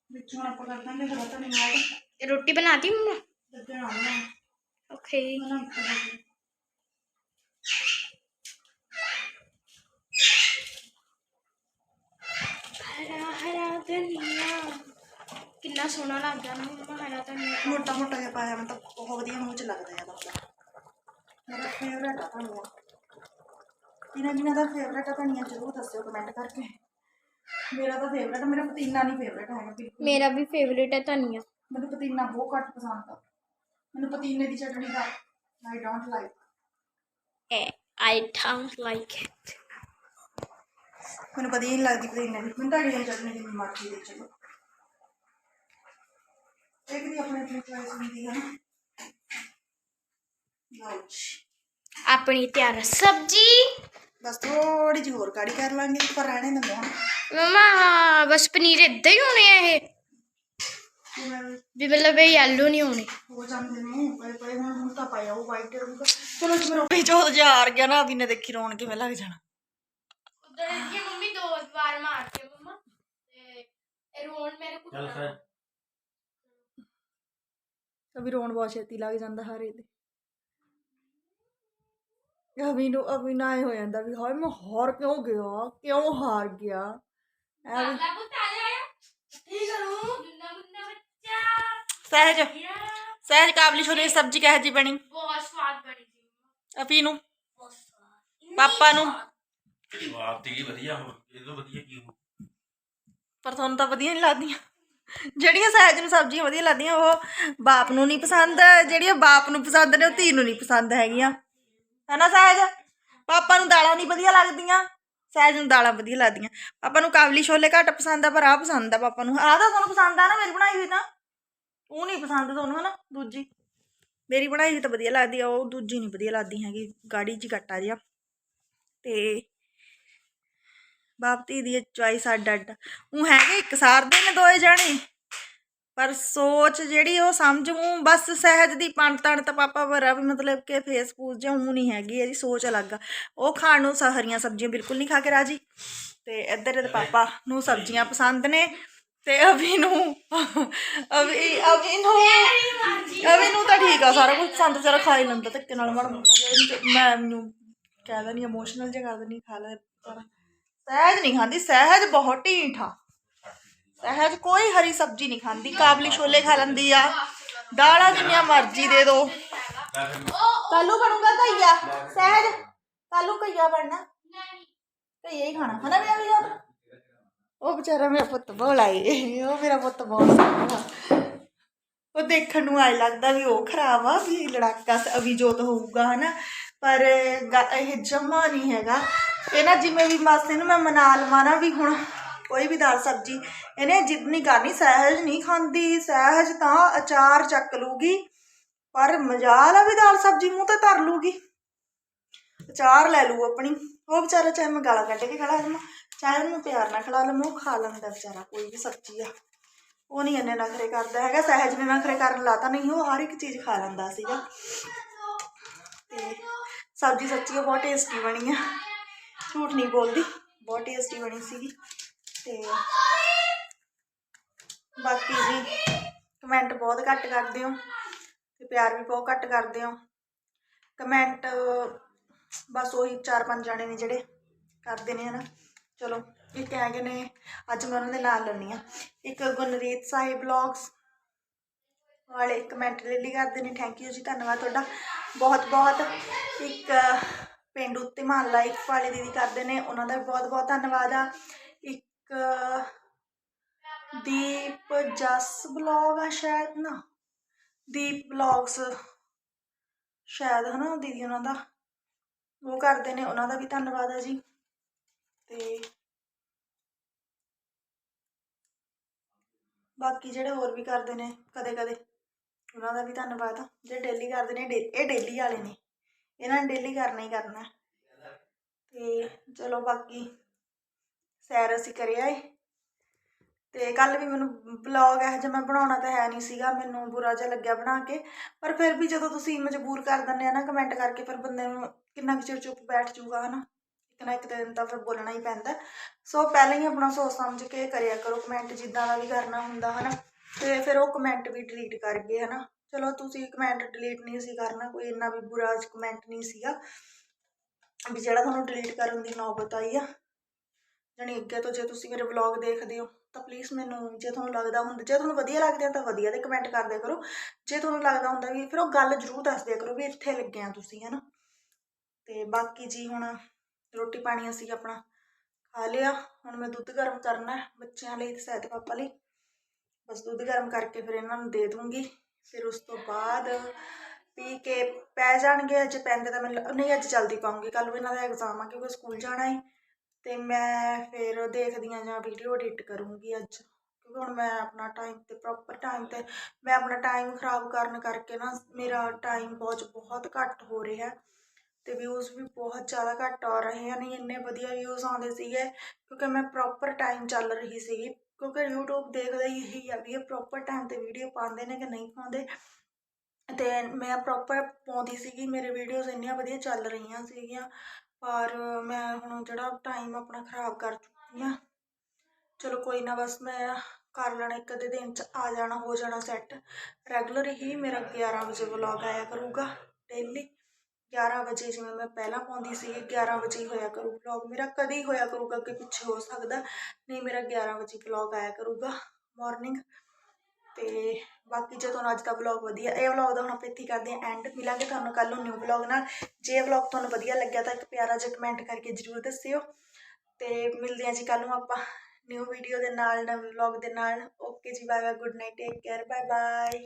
ਵਿੱਚ ਹੁਣ ਆਪਾਂ ਕਰ ਦਾਂਗੇ ਹਰਾ ਧਨੀਆ ਐਡ ਰੋਟੀ ਬਣਾਤੀ ਮੰਮਾ ਲੱਗੇ ਨਾ ਬਣਾ ਓਕੇ ਬਣਾ ਕੇ ਦਾਂਗੇ। ਹਰਾ ਹਰਾ ਧਨੀਆ ਕਿੰਨਾ ਸੋਹਣਾ ਲੱਗਦਾ ਨਾ ਮੰਮਾ ਹਰਾ ਧਨੀਆ ਮੋਟਾ ਮੋਟਾ ਜਿਹਾ ਪਾਇਆ ਮੈਂ ਤਾਂ ਬਹੁਤ ਵਧੀਆ ਮੂੰਹ ਚ ਲੱਗਦਾ ਹੈ ਤਾਂ ਮੇਰਾ ਫੇਵਰਟ ਆ ਧਨੀਆ। ਇਹਨਾਂ ਜਿਨ੍ਹਾਂ ਦਾ ਫੇਵਰਟ ਆ ਧਨੀਆ ਜ਼ਰੂਰ ਦੱਸਿਓ ਕਮੈਂਟ ਕਰਕੇ। ਮੇਰਾ ਤਾਂ ਫੇਵਰਟ ਮੇਰਾ ਪਤੀਨਾ ਨਹੀਂ ਫੇਵਰਟ ਹੈਗਾ ਬਿਲਕੁਲ। ਮੇਰਾ ਵੀ ਫੇਵਰੇਟ ਹੈ ਧਨੀਆ। ਮੈਨੂੰ ਪਤੀਨਾ ਬਹੁਤ ਘੱਟ ਪਸੰਦ ਆ। ਮੈਨੂੰ ਪਤੀਨੇ ਦੀ ਚਟਣੀ ਦਾ I don't like I don't like it ਮੈਨੂੰ ਵਧੀਆ ਨਹੀਂ ਲੱਗਦੀ ਪਤੀਨੇ ਦੀ ਮੈਨੂੰ ਤੁਹਾਡੀ ਚਟਨੀ ਦੀ ਮਰਜ਼ੀ ਦੇ ਚਲੋ। ਇੱਕ ਦੀ ਆਪਣੇ ਆਪਣੀ ਚੋਇਸ ਹੁੰਦੀ ਹੈ ਨਾ। ਲਓ ਆਪਣੀ ਤਿਆਰ ਸਬਜ਼ੀ? ਬਸ ਥੋੜੀ ਜਿਹੀ ਹੋਰ ਕਾੜੀ ਕਰ ਲਾਂਗੇ ਪਰ ਰਹਿਣੇ ਦਿੰਦੇ ਹਾਂ ਮਮਾ ਬਸ ਪਨੀਰ ਇਦਾਂ ਹੀ ਹੋਣੇ ਆ ਇਹ? ਵੀ ਮਤਲਬ ਇਹ ਯੈਲੋ ਨਹੀਂ ਹੋਣੀ। ਹੋ ਜਾਂਦੇ ਨੇ ਪਏ ਪਏ ਹੁਣ ਤਾਂ ਪਾਇਆ ਉਹ ਵਾਈਟ ਰਹੂਗਾ ਚਲੋ ਜੀ ਮੇਰਾ ਵੀ ਜੋ ਹਾਰ ਗਿਆ ਨਾ ਅਭੀ ਨੇ ਦੇਖੀ ਰੋਣ ਕਿਵੇਂ ਲੱਗ ਜਾਣਾ। ਉਧਰ ਕੀ ਮੰਮੀ ਦੋ ਵਾਰ ਮਾਰ ਕੇ ਮੰਮਾ ਤੇ ਇਹ ਰੋਣ ਮੇਰੇ ਚੱਲ ਫਿਰ। ਅਭੀ ਰੋਣ ਬਹੁਤ ਛੇਤੀ ਲੱਗ ਜਾਂਦਾ ਹਾਰੇ ਤੇ ਅਭੀ ਨੂੰ ਅਭੀ ਨਾ ਇਹ ਹੋ ਜਾਂਦਾ ਵੀ ਹਾਏ ਮੈਂ ਹਾਰ ਕਿਉਂ ਗਿਆ? ਕਿਉਂ ਹਾਰ ਗਿਆ? ਐ ਵੀ ਦਾਦਾ ਪੁੱਤ ਆ ਜਾ। ਕੀ ਕਰੂੰ? ਮੁੰਨਾ ਮੁੰਨਾ ਬੱਚਾ। ਸਹਿਜ। ਯਾ ਸਹਿਜ ਕਾਬਲੀ ਛੋਲੇ ਦੀ ਸਬਜ਼ੀ ਕਿਹੋ ਜੀ ਬਣੀ? ਬਹੁਤ ਸਵਾਦ ਬਣੀ ਸੀ। ਅਭੀ ਨੂੰ। ਬਹੁਤ ਸਵਾਦ। ਪਾਪਾ ਨੂੰ। ਸਵਾਦ। ਤੇ ਵਧੀਆ ਇਹ ਤੋਂ ਵਧੀਆ ਕੀ ਹੋ ਪਰ ਤੁਹਾਨੂੰ ਤਾਂ ਵਧੀਆ ਨਹੀਂ ਲੱਗਦੀਆਂ। ਜਿਹੜੀਆਂ ਸਹਿਜ ਨੂੰ ਸਬਜ਼ੀਆਂ ਵਧੀਆ ਲੱਗਦੀਆਂ, ਉਹ ਬਾਪ ਨੂੰ ਨਹੀਂ ਪਸੰਦ, ਜਿਹੜੀਆਂ ਬਾਪ ਨੂੰ ਪਸੰਦ ਨੇ, ਉਹ ਧੀ ਨੂੰ ਨਹੀਂ ਪਸੰਦ ਹੈਗੀਆਂ। ਹਨਾ ਸਹਿਜ? ਪਾਪਾ ਨੂੰ ਦਾਲਾਂ ਨਹੀਂ ਵਧੀਆ ਲੱਗਦੀਆਂ। ਸਹਿਜ ਨੂੰ ਦਾਲਾਂ ਵਧੀਆ ਲੱਗਦੀਆਂ। ਪਾਪਾ ਨੂੰ ਕਾਬਲੀ ਛੋਲੇ ਘੱਟ ਪਸੰਦ ਆ, ਪਰ ਆਹ ਪਸੰਦ ਆ ਪਾਪਾ ਨੂੰ। ਆਹ ਤਾਂ ਤੁਹਾਨੂੰ ਪਸੰਦ ਆ ਨਾ, ਮੇਰੀ ਬਣਾਈ ਹੋਈ ਤਾਂ। ਉਹ ਨਹੀਂ ਪਸੰਦ ਤੁਹਾਨੂੰ, ਹਨਾ? ਦੂਜੀ। ਮੇਰੀ ਬਣਾਈ ਹੋਈ ਤਾਂ ਵਧੀਆ ਲੱਗਦੀ ਆ, ਉਹ ਦੂਜੀ ਨਹੀਂ ਵਧੀਆ ਲੱਗਦੀ ਹੈਗੀ। ਗਾੜੀ ਜੀ ਘੱਟਾ ਜਿਹਾ। ਤੇ ਬਾਪ ਧੀ ਦੀ ਚੁਆਇਸ ਅੱਡ ਅੱਡ। ਉਹ ਹੈਗੇ ਇੱਕ, ਸਾਰ ਦੇ ਨੇ ਦੋਏ ਜਾਣੇ। ਪਰ ਸੋਚ ਜਿਹੜੀ ਉਹ ਸਮਝ ਉਹ ਬਸ ਸਹਿਜ ਦੀ ਪੰਤਣ ਤਾਂ ਪਾਪਾ ਵਰਾ ਵੀ ਮਤਲਬ ਕਿ ਫੇਸ ਫੂਸ ਜਾਂ ਉਹ ਨਹੀਂ ਹੈਗੀ, ਇਹਦੀ ਸੋਚ ਅਲੱਗ ਆ। ਉਹ ਖਾਣ ਨੂੰ ਹਰੀਆਂ ਸਬਜ਼ੀਆਂ ਬਿਲਕੁਲ ਨਹੀਂ ਖਾ ਕੇ ਰਾਜੀ। ਤੇ ਇੱਧਰ ਇਹਦੇ ਪਾਪਾ ਨੂੰ ਸਬਜ਼ੀਆਂ ਪਸੰਦ ਨੇ ਤੇ ਅਭੀ ਨੂੰ, ਅਭੀ ਅਭੀ ਨੂੰ ਅਭੀ ਨੂੰ ਤਾਂ ਠੀਕ ਆ ਸਾਰਾ ਕੁਝ ਪਸੰਦ, ਜਰਾ ਖਾ ਹੀ ਲੈਂਦਾ ਧੱਕੇ ਨਾਲ ਮਾੜਾ ਮੋਟਾ ਮੈਂ ਮੈਨੂੰ ਕਹਿ ਦਿੰਦੀ ਇਮੋਸ਼ਨਲ ਜਿਹਾ ਕਰ ਦਿੰਦੀ, ਖਾ ਲੈ। ਸਾਰਾ ਸਹਿਜ ਨਹੀਂ ਖਾਂਦੀ, ਸਹਿਜ ਬਹੁਤ ਢੀਠਾ ਸਹਿਜ ਕੋਈ ਹਰੀ ਸਬਜ਼ੀ ਨਹੀਂ ਖਾਂਦੀ, ਕਾਬਲੀ ਛੋਲੇ ਖਾ ਲੈਂਦੀ ਆ। ਦਾਲਾਂ ਜਿੰਨੀਆਂ ਮਰਜ਼ੀ ਦੇ ਦੋ। ਕੱਲੂ ਬਣੂਗਾ ਕਈਆ ਸਹਿਜ, ਕੱਲੂ ਕਈਆ ਬਣਨਾ? ਕਈਆ ਹੀ ਖਾਣਾ ਹਨਾ ਮੇਰਾ ਵੀ ਉਹ? ਵਿਚਾਰਾ ਮੇਰਾ ਪੁੱਤ ਬੋਲਾ ਏ, ਉਹ ਮੇਰਾ ਪੁੱਤ ਬਹੁਤ ਸੋਹਣਾ ਉਹ ਦੇਖਣ ਨੂੰ ਆਏ ਲੱਗਦਾ ਵੀ ਉਹ ਖਰਾਬ ਆ, ਵੀ ਲੜਾਕਾ ਸ- ਅਭਿਜੋਤ ਹੋਊਗਾ, ਹਨਾ? ਪਰ ਗ- ਇਹ ਜਮਾ ਨਹੀਂ ਹੈਗਾ। ਇਹ ਨਾ ਜਿਵੇਂ ਵੀ ਮਾਸੀ ਨੂੰ ਮੈਂ ਮਨਾ ਲਵਾਂ ਨਾ ਵੀ ਹੁਣ ਕੋਈ ਵੀ ਦਾਲ ਸਬਜੀ, ਇਹਨੇ ਜਿੱਦ ਨਹੀਂ ਕਰਨੀ ਸਹਿਜ ਨਹੀਂ ਖਾਂਦੀ, ਸਹਿਜ ਤਾਂ ਅਚਾਰ ਚੱਕ ਲੂਗੀ, ਪਰ ਮਜਾਲ ਆ ਵੀ ਦਾਲ ਸਬਜੀ ਮੂੰਹ ਤੇ ਧਰ ਲੂਗੀ। ਅਚਾਰ ਲੈ ਲੂ ਆਪਣੀ। ਉਹ ਵਿਚਾਰਾ ਚਾਹੇ ਮੈਂ ਗਾਲਾਂ ਕੱਢ ਕੇ ਖੜਾ ਲਵਾਂ ਚਾਹੇ ਉਹਨੂੰ ਪਿਆਰ ਨਾਲ ਖੜਾ ਲਵਾਂ ਉਹ ਖਾ ਲੈਂਦਾ ਵਿਚਾਰਾ, ਕੋਈ ਵੀ ਸਬਜ਼ੀ ਆ। ਉਹ ਨਹੀਂ ਇੰਨੇ ਨਖਰੇ ਕਰਦਾ ਹੈਗਾ, ਸਹਿਜ ਨੇ ਨਖਰੇ ਕਰਨ ਲਾਤਾ, ਨਹੀਂ, ਉਹ ਹਰ ਇੱਕ ਚੀਜ਼ ਖਾ ਲੈਂਦਾ ਸੀਗਾ। ਤੇ ਸਬਜ਼ੀ ਸੱਚੀ ਉਹ ਬਹੁਤ ਟੇਸਟੀ ਬਣੀ ਆ। ਝੂਠ ਨਹੀਂ ਬੋਲਦੀ, ਬਹੁਤ ਟੇਸਟੀ ਬਣੀ ਸੀਗੀ। ਤੇ ਬਾਕੀ ਜੀ ਕਮੈਂਟ ਬਹੁਤ ਘੱਟ ਕਰਦੇ ਹੋ ਤੇ ਪਿਆਰ ਵੀ ਬਹੁਤ ਘੱਟ ਕਰਦੇ ਹੋ। ਕਮੈਂਟ ਬਸ ਉਹੀ ਚਾਰ ਪੰਜ ਜਾਣੇ ਨੇ ਜਿਹੜੇ ਕਰਦੇ ਨੇ ਹਨਾ। ਚਲੋ, ਇੱਕ ਹੈਗੇ ਨੇ, ਅੱਜ ਮੈਂ ਉਹਨਾਂ ਦੇ ਨਾਲ ਲੈਣੀ ਆ ਇੱਕ ਗੁਨਰੀਤ ਸਾਹਿਬ ਬਲੌਗਸ ਵਾਲੇ ਕਮੈਂਟ ਲਈ ਕਰਦੇ ਨੇ ਥੈਂਕ ਯੂ ਜੀ, ਧੰਨਵਾਦ ਤੁਹਾਡਾ। ਬਹੁਤ ਬਹੁਤ ਇੱਕ, ਪਿੰਡ ਉੱਤੇ ਮਹੱਲਾ ਲਾਈਕ ਵਾਲੇ ਦੀਦੀ ਕਰਦੇ ਨੇ, ਉਹਨਾਂ ਦਾ ਵੀ ਬਹੁਤ ਬਹੁਤ ਧੰਨਵਾਦ ਆ। ਇੱਕ, ਦੀਪ ਜਸ ਬਲੌਗ ਆ ਸ਼ਾਇਦ ਨਾ? ਦੀਪ ਬਲੌਗਸ, ਸ਼ਾਇਦ ਹਨਾ, ਦੀਦੀ ਉਹਨਾਂ ਦਾ। ਉਹ ਕਰਦੇ ਨੇ, ਉਹਨਾਂ ਦਾ ਵੀ ਧੰਨਵਾਦ ਆ ਜੀ। ਤੇ ਬਾਕੀ ਜਿਹੜੇ ਹੋਰ ਵੀ ਕਰਦੇ ਨੇ ਕਦੇ ਕਦੇ ਉਹਨਾਂ ਦਾ ਵੀ ਧੰਨਵਾਦ ਜਿਹੜੇ ਡੇਲੀ ਕਰਦੇ ਨੇ, ਡੇ- ਇਹ ਡੇਲੀ ਵਾਲੇ ਨੇ। ਇਹਨਾਂ ਨੇ ਡੇਲੀ ਕਰਨਾ ਹੀ ਕਰਨਾ। ਹੈ। ਤੇ ਚਲੋ ਬਾਕੀ, ਸੈਰ ਅਸੀਂ ਕਰਿਆ ਏ ਤੇ ਕੱਲ ਵੀ ਮੈਨੂੰ ਬਲੌਗ ਇਹੋ ਜਿਹਾ ਮੈਂ ਬਣਾਉਣਾ ਤਾਂ ਹੈ ਨਹੀਂ ਸੀਗਾ, ਮੈਨੂੰ ਬੁਰਾ ਜਿਹਾ ਲੱਗਿਆ ਬਣਾ ਕੇ। ਪਰ ਫਿਰ ਵੀ ਜਦੋਂ ਤੁਸੀਂ ਮਜਬੂਰ ਕਰ ਦਿੰਦੇ ਆ ਨਾ ਕਮੈਂਟ ਕਰਕੇ, ਫਿਰ ਬੰਦੇ ਨੂੰ ਕਿੰਨਾ ਕੁ ਚਿਰ ਚੁੱਪ ਬੈਠ ਜਾਊਗਾ, ਹਨਾ? ਇੱਕ ਨਾ ਇੱਕ ਦਿਨ ਤਾਂ ਫਿਰ ਬੋਲਣਾ ਹੀ ਪੈਂਦਾ। ਸੋ ਪਹਿਲਾਂ ਹੀ ਆਪਣਾ ਸੋਚ ਸਮਝ ਕੇ ਕਰਿਆ ਕਰੋ ਕਮੈਂਟ ਜਿੱਦਾਂ ਦਾ ਵੀ ਕਰਨਾ ਹੁੰਦਾ, ਹਨਾ? ਤੇ ਫਿਰ ਉਹ ਕਮੈਂਟ ਵੀ ਡਿਲੀਟ ਕਰ ਗਏ, ਹਨਾ। ਚਲੋ, ਤੁਸੀਂ ਕਮੈਂਟ ਡਿਲੀਟ ਨਹੀਂ ਸੀ ਕਰਨਾ, ਕੋਈ ਇੰਨਾ ਵੀ ਬੁਰਾ ਕਮੈਂਟ ਨਹੀਂ ਸੀਗਾ। ਵੀ ਜਿਹੜਾ ਤੁਹਾਨੂੰ ਡਿਲੀਟ ਕਰਨ ਦੀ ਨੌਬਤ ਆਈ ਆ। ਜਾਣੀ ਅੱਗੇ ਤੋਂ ਜੇ ਤੁਸੀਂ ਮੇਰੇ ਵਲੌਗ ਦੇਖਦੇ ਹੋ, ਤਾਂ ਪਲੀਜ਼ ਮੈਨੂੰ, ਜੇ ਤੁਹਾਨੂੰ ਲੱਗਦਾ ਹੁੰਦਾ, ਜੇ ਤੁਹਾਨੂੰ ਵਧੀਆ ਲੱਗਦੇ ਆ ਤਾਂ ਵਧੀਆ ਦੇ ਕਮੈਂਟ ਕਰ ਕਰੋ। ਜੇ ਤੁਹਾਨੂੰ ਲੱਗਦਾ ਹੁੰਦਾ ਵੀ, ਫਿਰ ਉਹ ਗੱਲ ਜ਼ਰੂਰ ਦੱਸ ਦਿਆ ਕਰੋ ਵੀ ਇੱਥੇ ਲੱਗੇ ਆ ਤੁਸੀਂ, ਹਨਾ। ਤੇ ਬਾਕੀ ਜੀ ਹੁਣ ਰੋਟੀ ਪਾਣੀ ਅਸੀਂ ਆਪਣਾ ਖਾ ਲਿਆ, ਹੁਣ ਮੈਂ ਦੁੱਧ ਗਰਮ ਕਰਨਾ, ਬੱਚਿਆਂ ਲਈ ਤੇ ਸਹਿਤ ਪਾਪਾ ਲਈ। ਬਸ ਦੁੱਧ ਗਰਮ ਕਰਕੇ ਫਿਰ ਇਹਨਾਂ ਨੂੰ ਦੇ ਦੂੰਗੀ। ਫਿਰ ਉਸ ਤੋਂ ਬਾਅਦ ਪੀ ਕੇ ਪੈ ਜਾਣਗੇ ਅੱਜ ਪੈਂਦੇ ਤਾਂ ਮੈਂ ਨਹੀਂ, ਅੱਜ ਜਲਦੀ ਪਾਉਂਗੀ। ਕੱਲ ਇਹਨਾਂ ਦਾ ਐਗਜ਼ਾਮ ਆ ਕਿਉਂਕਿ ਸਕੂਲ ਜਾਣਾ ਹੈ ਤੇ ਮੈਂ ਫਿਰ ਦੇਖਦੀ ਹਾਂ ਜਾਂ ਵੀਡੀਓ ਐਡਿਟ ਕਰੂੰਗੀ ਅੱਜ। ਕਿਉਂਕਿ ਹੁਣ ਮੈਂ ਆਪਣਾ ਟਾਈਮ ਤੇ ਪ੍ਰੋਪਰ ਟਾਈਮ ਤੇ, ਮੈਂ ਆਪਣਾ ਟਾਈਮ ਖਰਾਬ ਕਰਨ ਕਰਕੇ ਨਾ ਮੇਰਾ ਟਾਈਮ ਬਹੁਤ ਬਹੁਤ ਘੱਟ ਹੋ ਰਿਹਾ। ਤੇ ਵਿਊਜ਼ ਵੀ ਬਹੁਤ ਜ਼ਿਆਦਾ ਘੱਟ ਆ ਰਹੇ ਹਨ ਇੰਨੇ ਵਧੀਆ ਵਿਊਜ਼ ਆਉਂਦੇ ਸੀਗੇ ਕਿਉਂਕਿ ਮੈਂ ਪ੍ਰੋਪਰ ਟਾਈਮ ਚੱਲ ਰਹੀ ਸੀਗੀ। ਕਿਉਂਕਿ YouTube ਦੇਖਦਾ ਹੀ ਇਹੀ ਆ ਵੀ ਇਹ ਪ੍ਰੋਪਰ ਟਾਈਮ ਤੇ ਵੀਡੀਓ ਪਾਉਂਦੇ ਨੇ ਕਿ ਨਹੀਂ ਪਾਉਂਦੇ। ਤੇ ਮੈਂ ਪ੍ਰੋਪਰ ਪਾਉਂਦੀ ਸੀਗੀ, ਮੇਰੇ ਵੀਡੀਓਜ਼ ਇੰਨੀਆਂ ਵਧੀਆ ਚੱਲ ਰਹੀਆਂ ਸੀਗੀਆਂ। ਪਰ ਮੈਂ ਹੁਣ ਜਿਹੜਾ ਟਾਈਮ ਆਪਣਾ ਖਰਾਬ ਕਰ ਚੁੱਕੀ ਹਾਂ। ਚਲੋ ਕੋਈ ਨਾ, ਬਸ ਮੈਂ ਕਰ ਲੈਣਾ, ਇੱਕ ਅੱਧੇ ਦਿਨ ਚ ਆ ਜਾਣਾ, ਹੋ ਜਾਣਾ ਸੈੱਟ ਰੈਗੂਲਰ ਹੀ ਮੇਰਾ 11 ਵਜੇ ਵਲੌਗ ਆਇਆ ਕਰੂਗਾ ਡੇਲੀ 11 ਵਜੇ ਜਿਵੇਂ ਮੈਂ ਪਹਿਲਾਂ ਪਾਉਂਦੀ ਸੀ 11 ਵਜੇ ਹੋਇਆ ਕਰੂ ਵਲੌਗ ਮੇਰਾ ਕਦੇ ਹੀ ਹੋਇਆ ਕਰੂਗਾ ਕਿ ਪਿੱਛੇ ਹੋ ਸਕਦਾ। ਨਹੀਂ, ਮੇਰਾ 11 ਵਜੇ ਵਲੌਗ ਆਇਆ ਕਰੂਗਾ ਮਾਰਨਿੰਗ ਤੇ ਬਾਕੀ ਜੇ ਤੁਹਾਨੂੰ ਅੱਜ ਦਾ ਵਲੌਗ ਵਧੀਆ, ਇਹ ਵਲੌਗ ਦਾ ਹੁਣ ਆਪਾਂ ਇੱਥੇ ਕਰਦੇ ਹਾਂ ਐਂਡ ਮਿਲਾਂਗੇ ਤੁਹਾਨੂੰ ਕੱਲ ਨੂੰ ਨਿਊ ਵਲੌਗ ਨਾਲ। ਜੇ ਇਹ ਵਲੌਗ ਤੁਹਾਨੂੰ ਵਧੀਆ ਲੱਗਿਆ ਤਾਂ ਇੱਕ ਪਿਆਰਾ ਜਿਹਾ ਕਮੈਂਟ ਕਰਕੇ ਜ਼ਰੂਰ ਦੱਸਿਓ। ਤੇ ਮਿਲਦੇ ਹਾਂ ਜੀ ਕੱਲ ਨੂੰ ਆਪਾਂ ਨਿਊ ਵੀਡੀਓ ਦੇ ਨਾਲ, ਨਵੇਂ ਵਲੌਗ ਦੇ ਨਾਲ। ਓਕੇ ਜੀ bye bye good night take care bye bye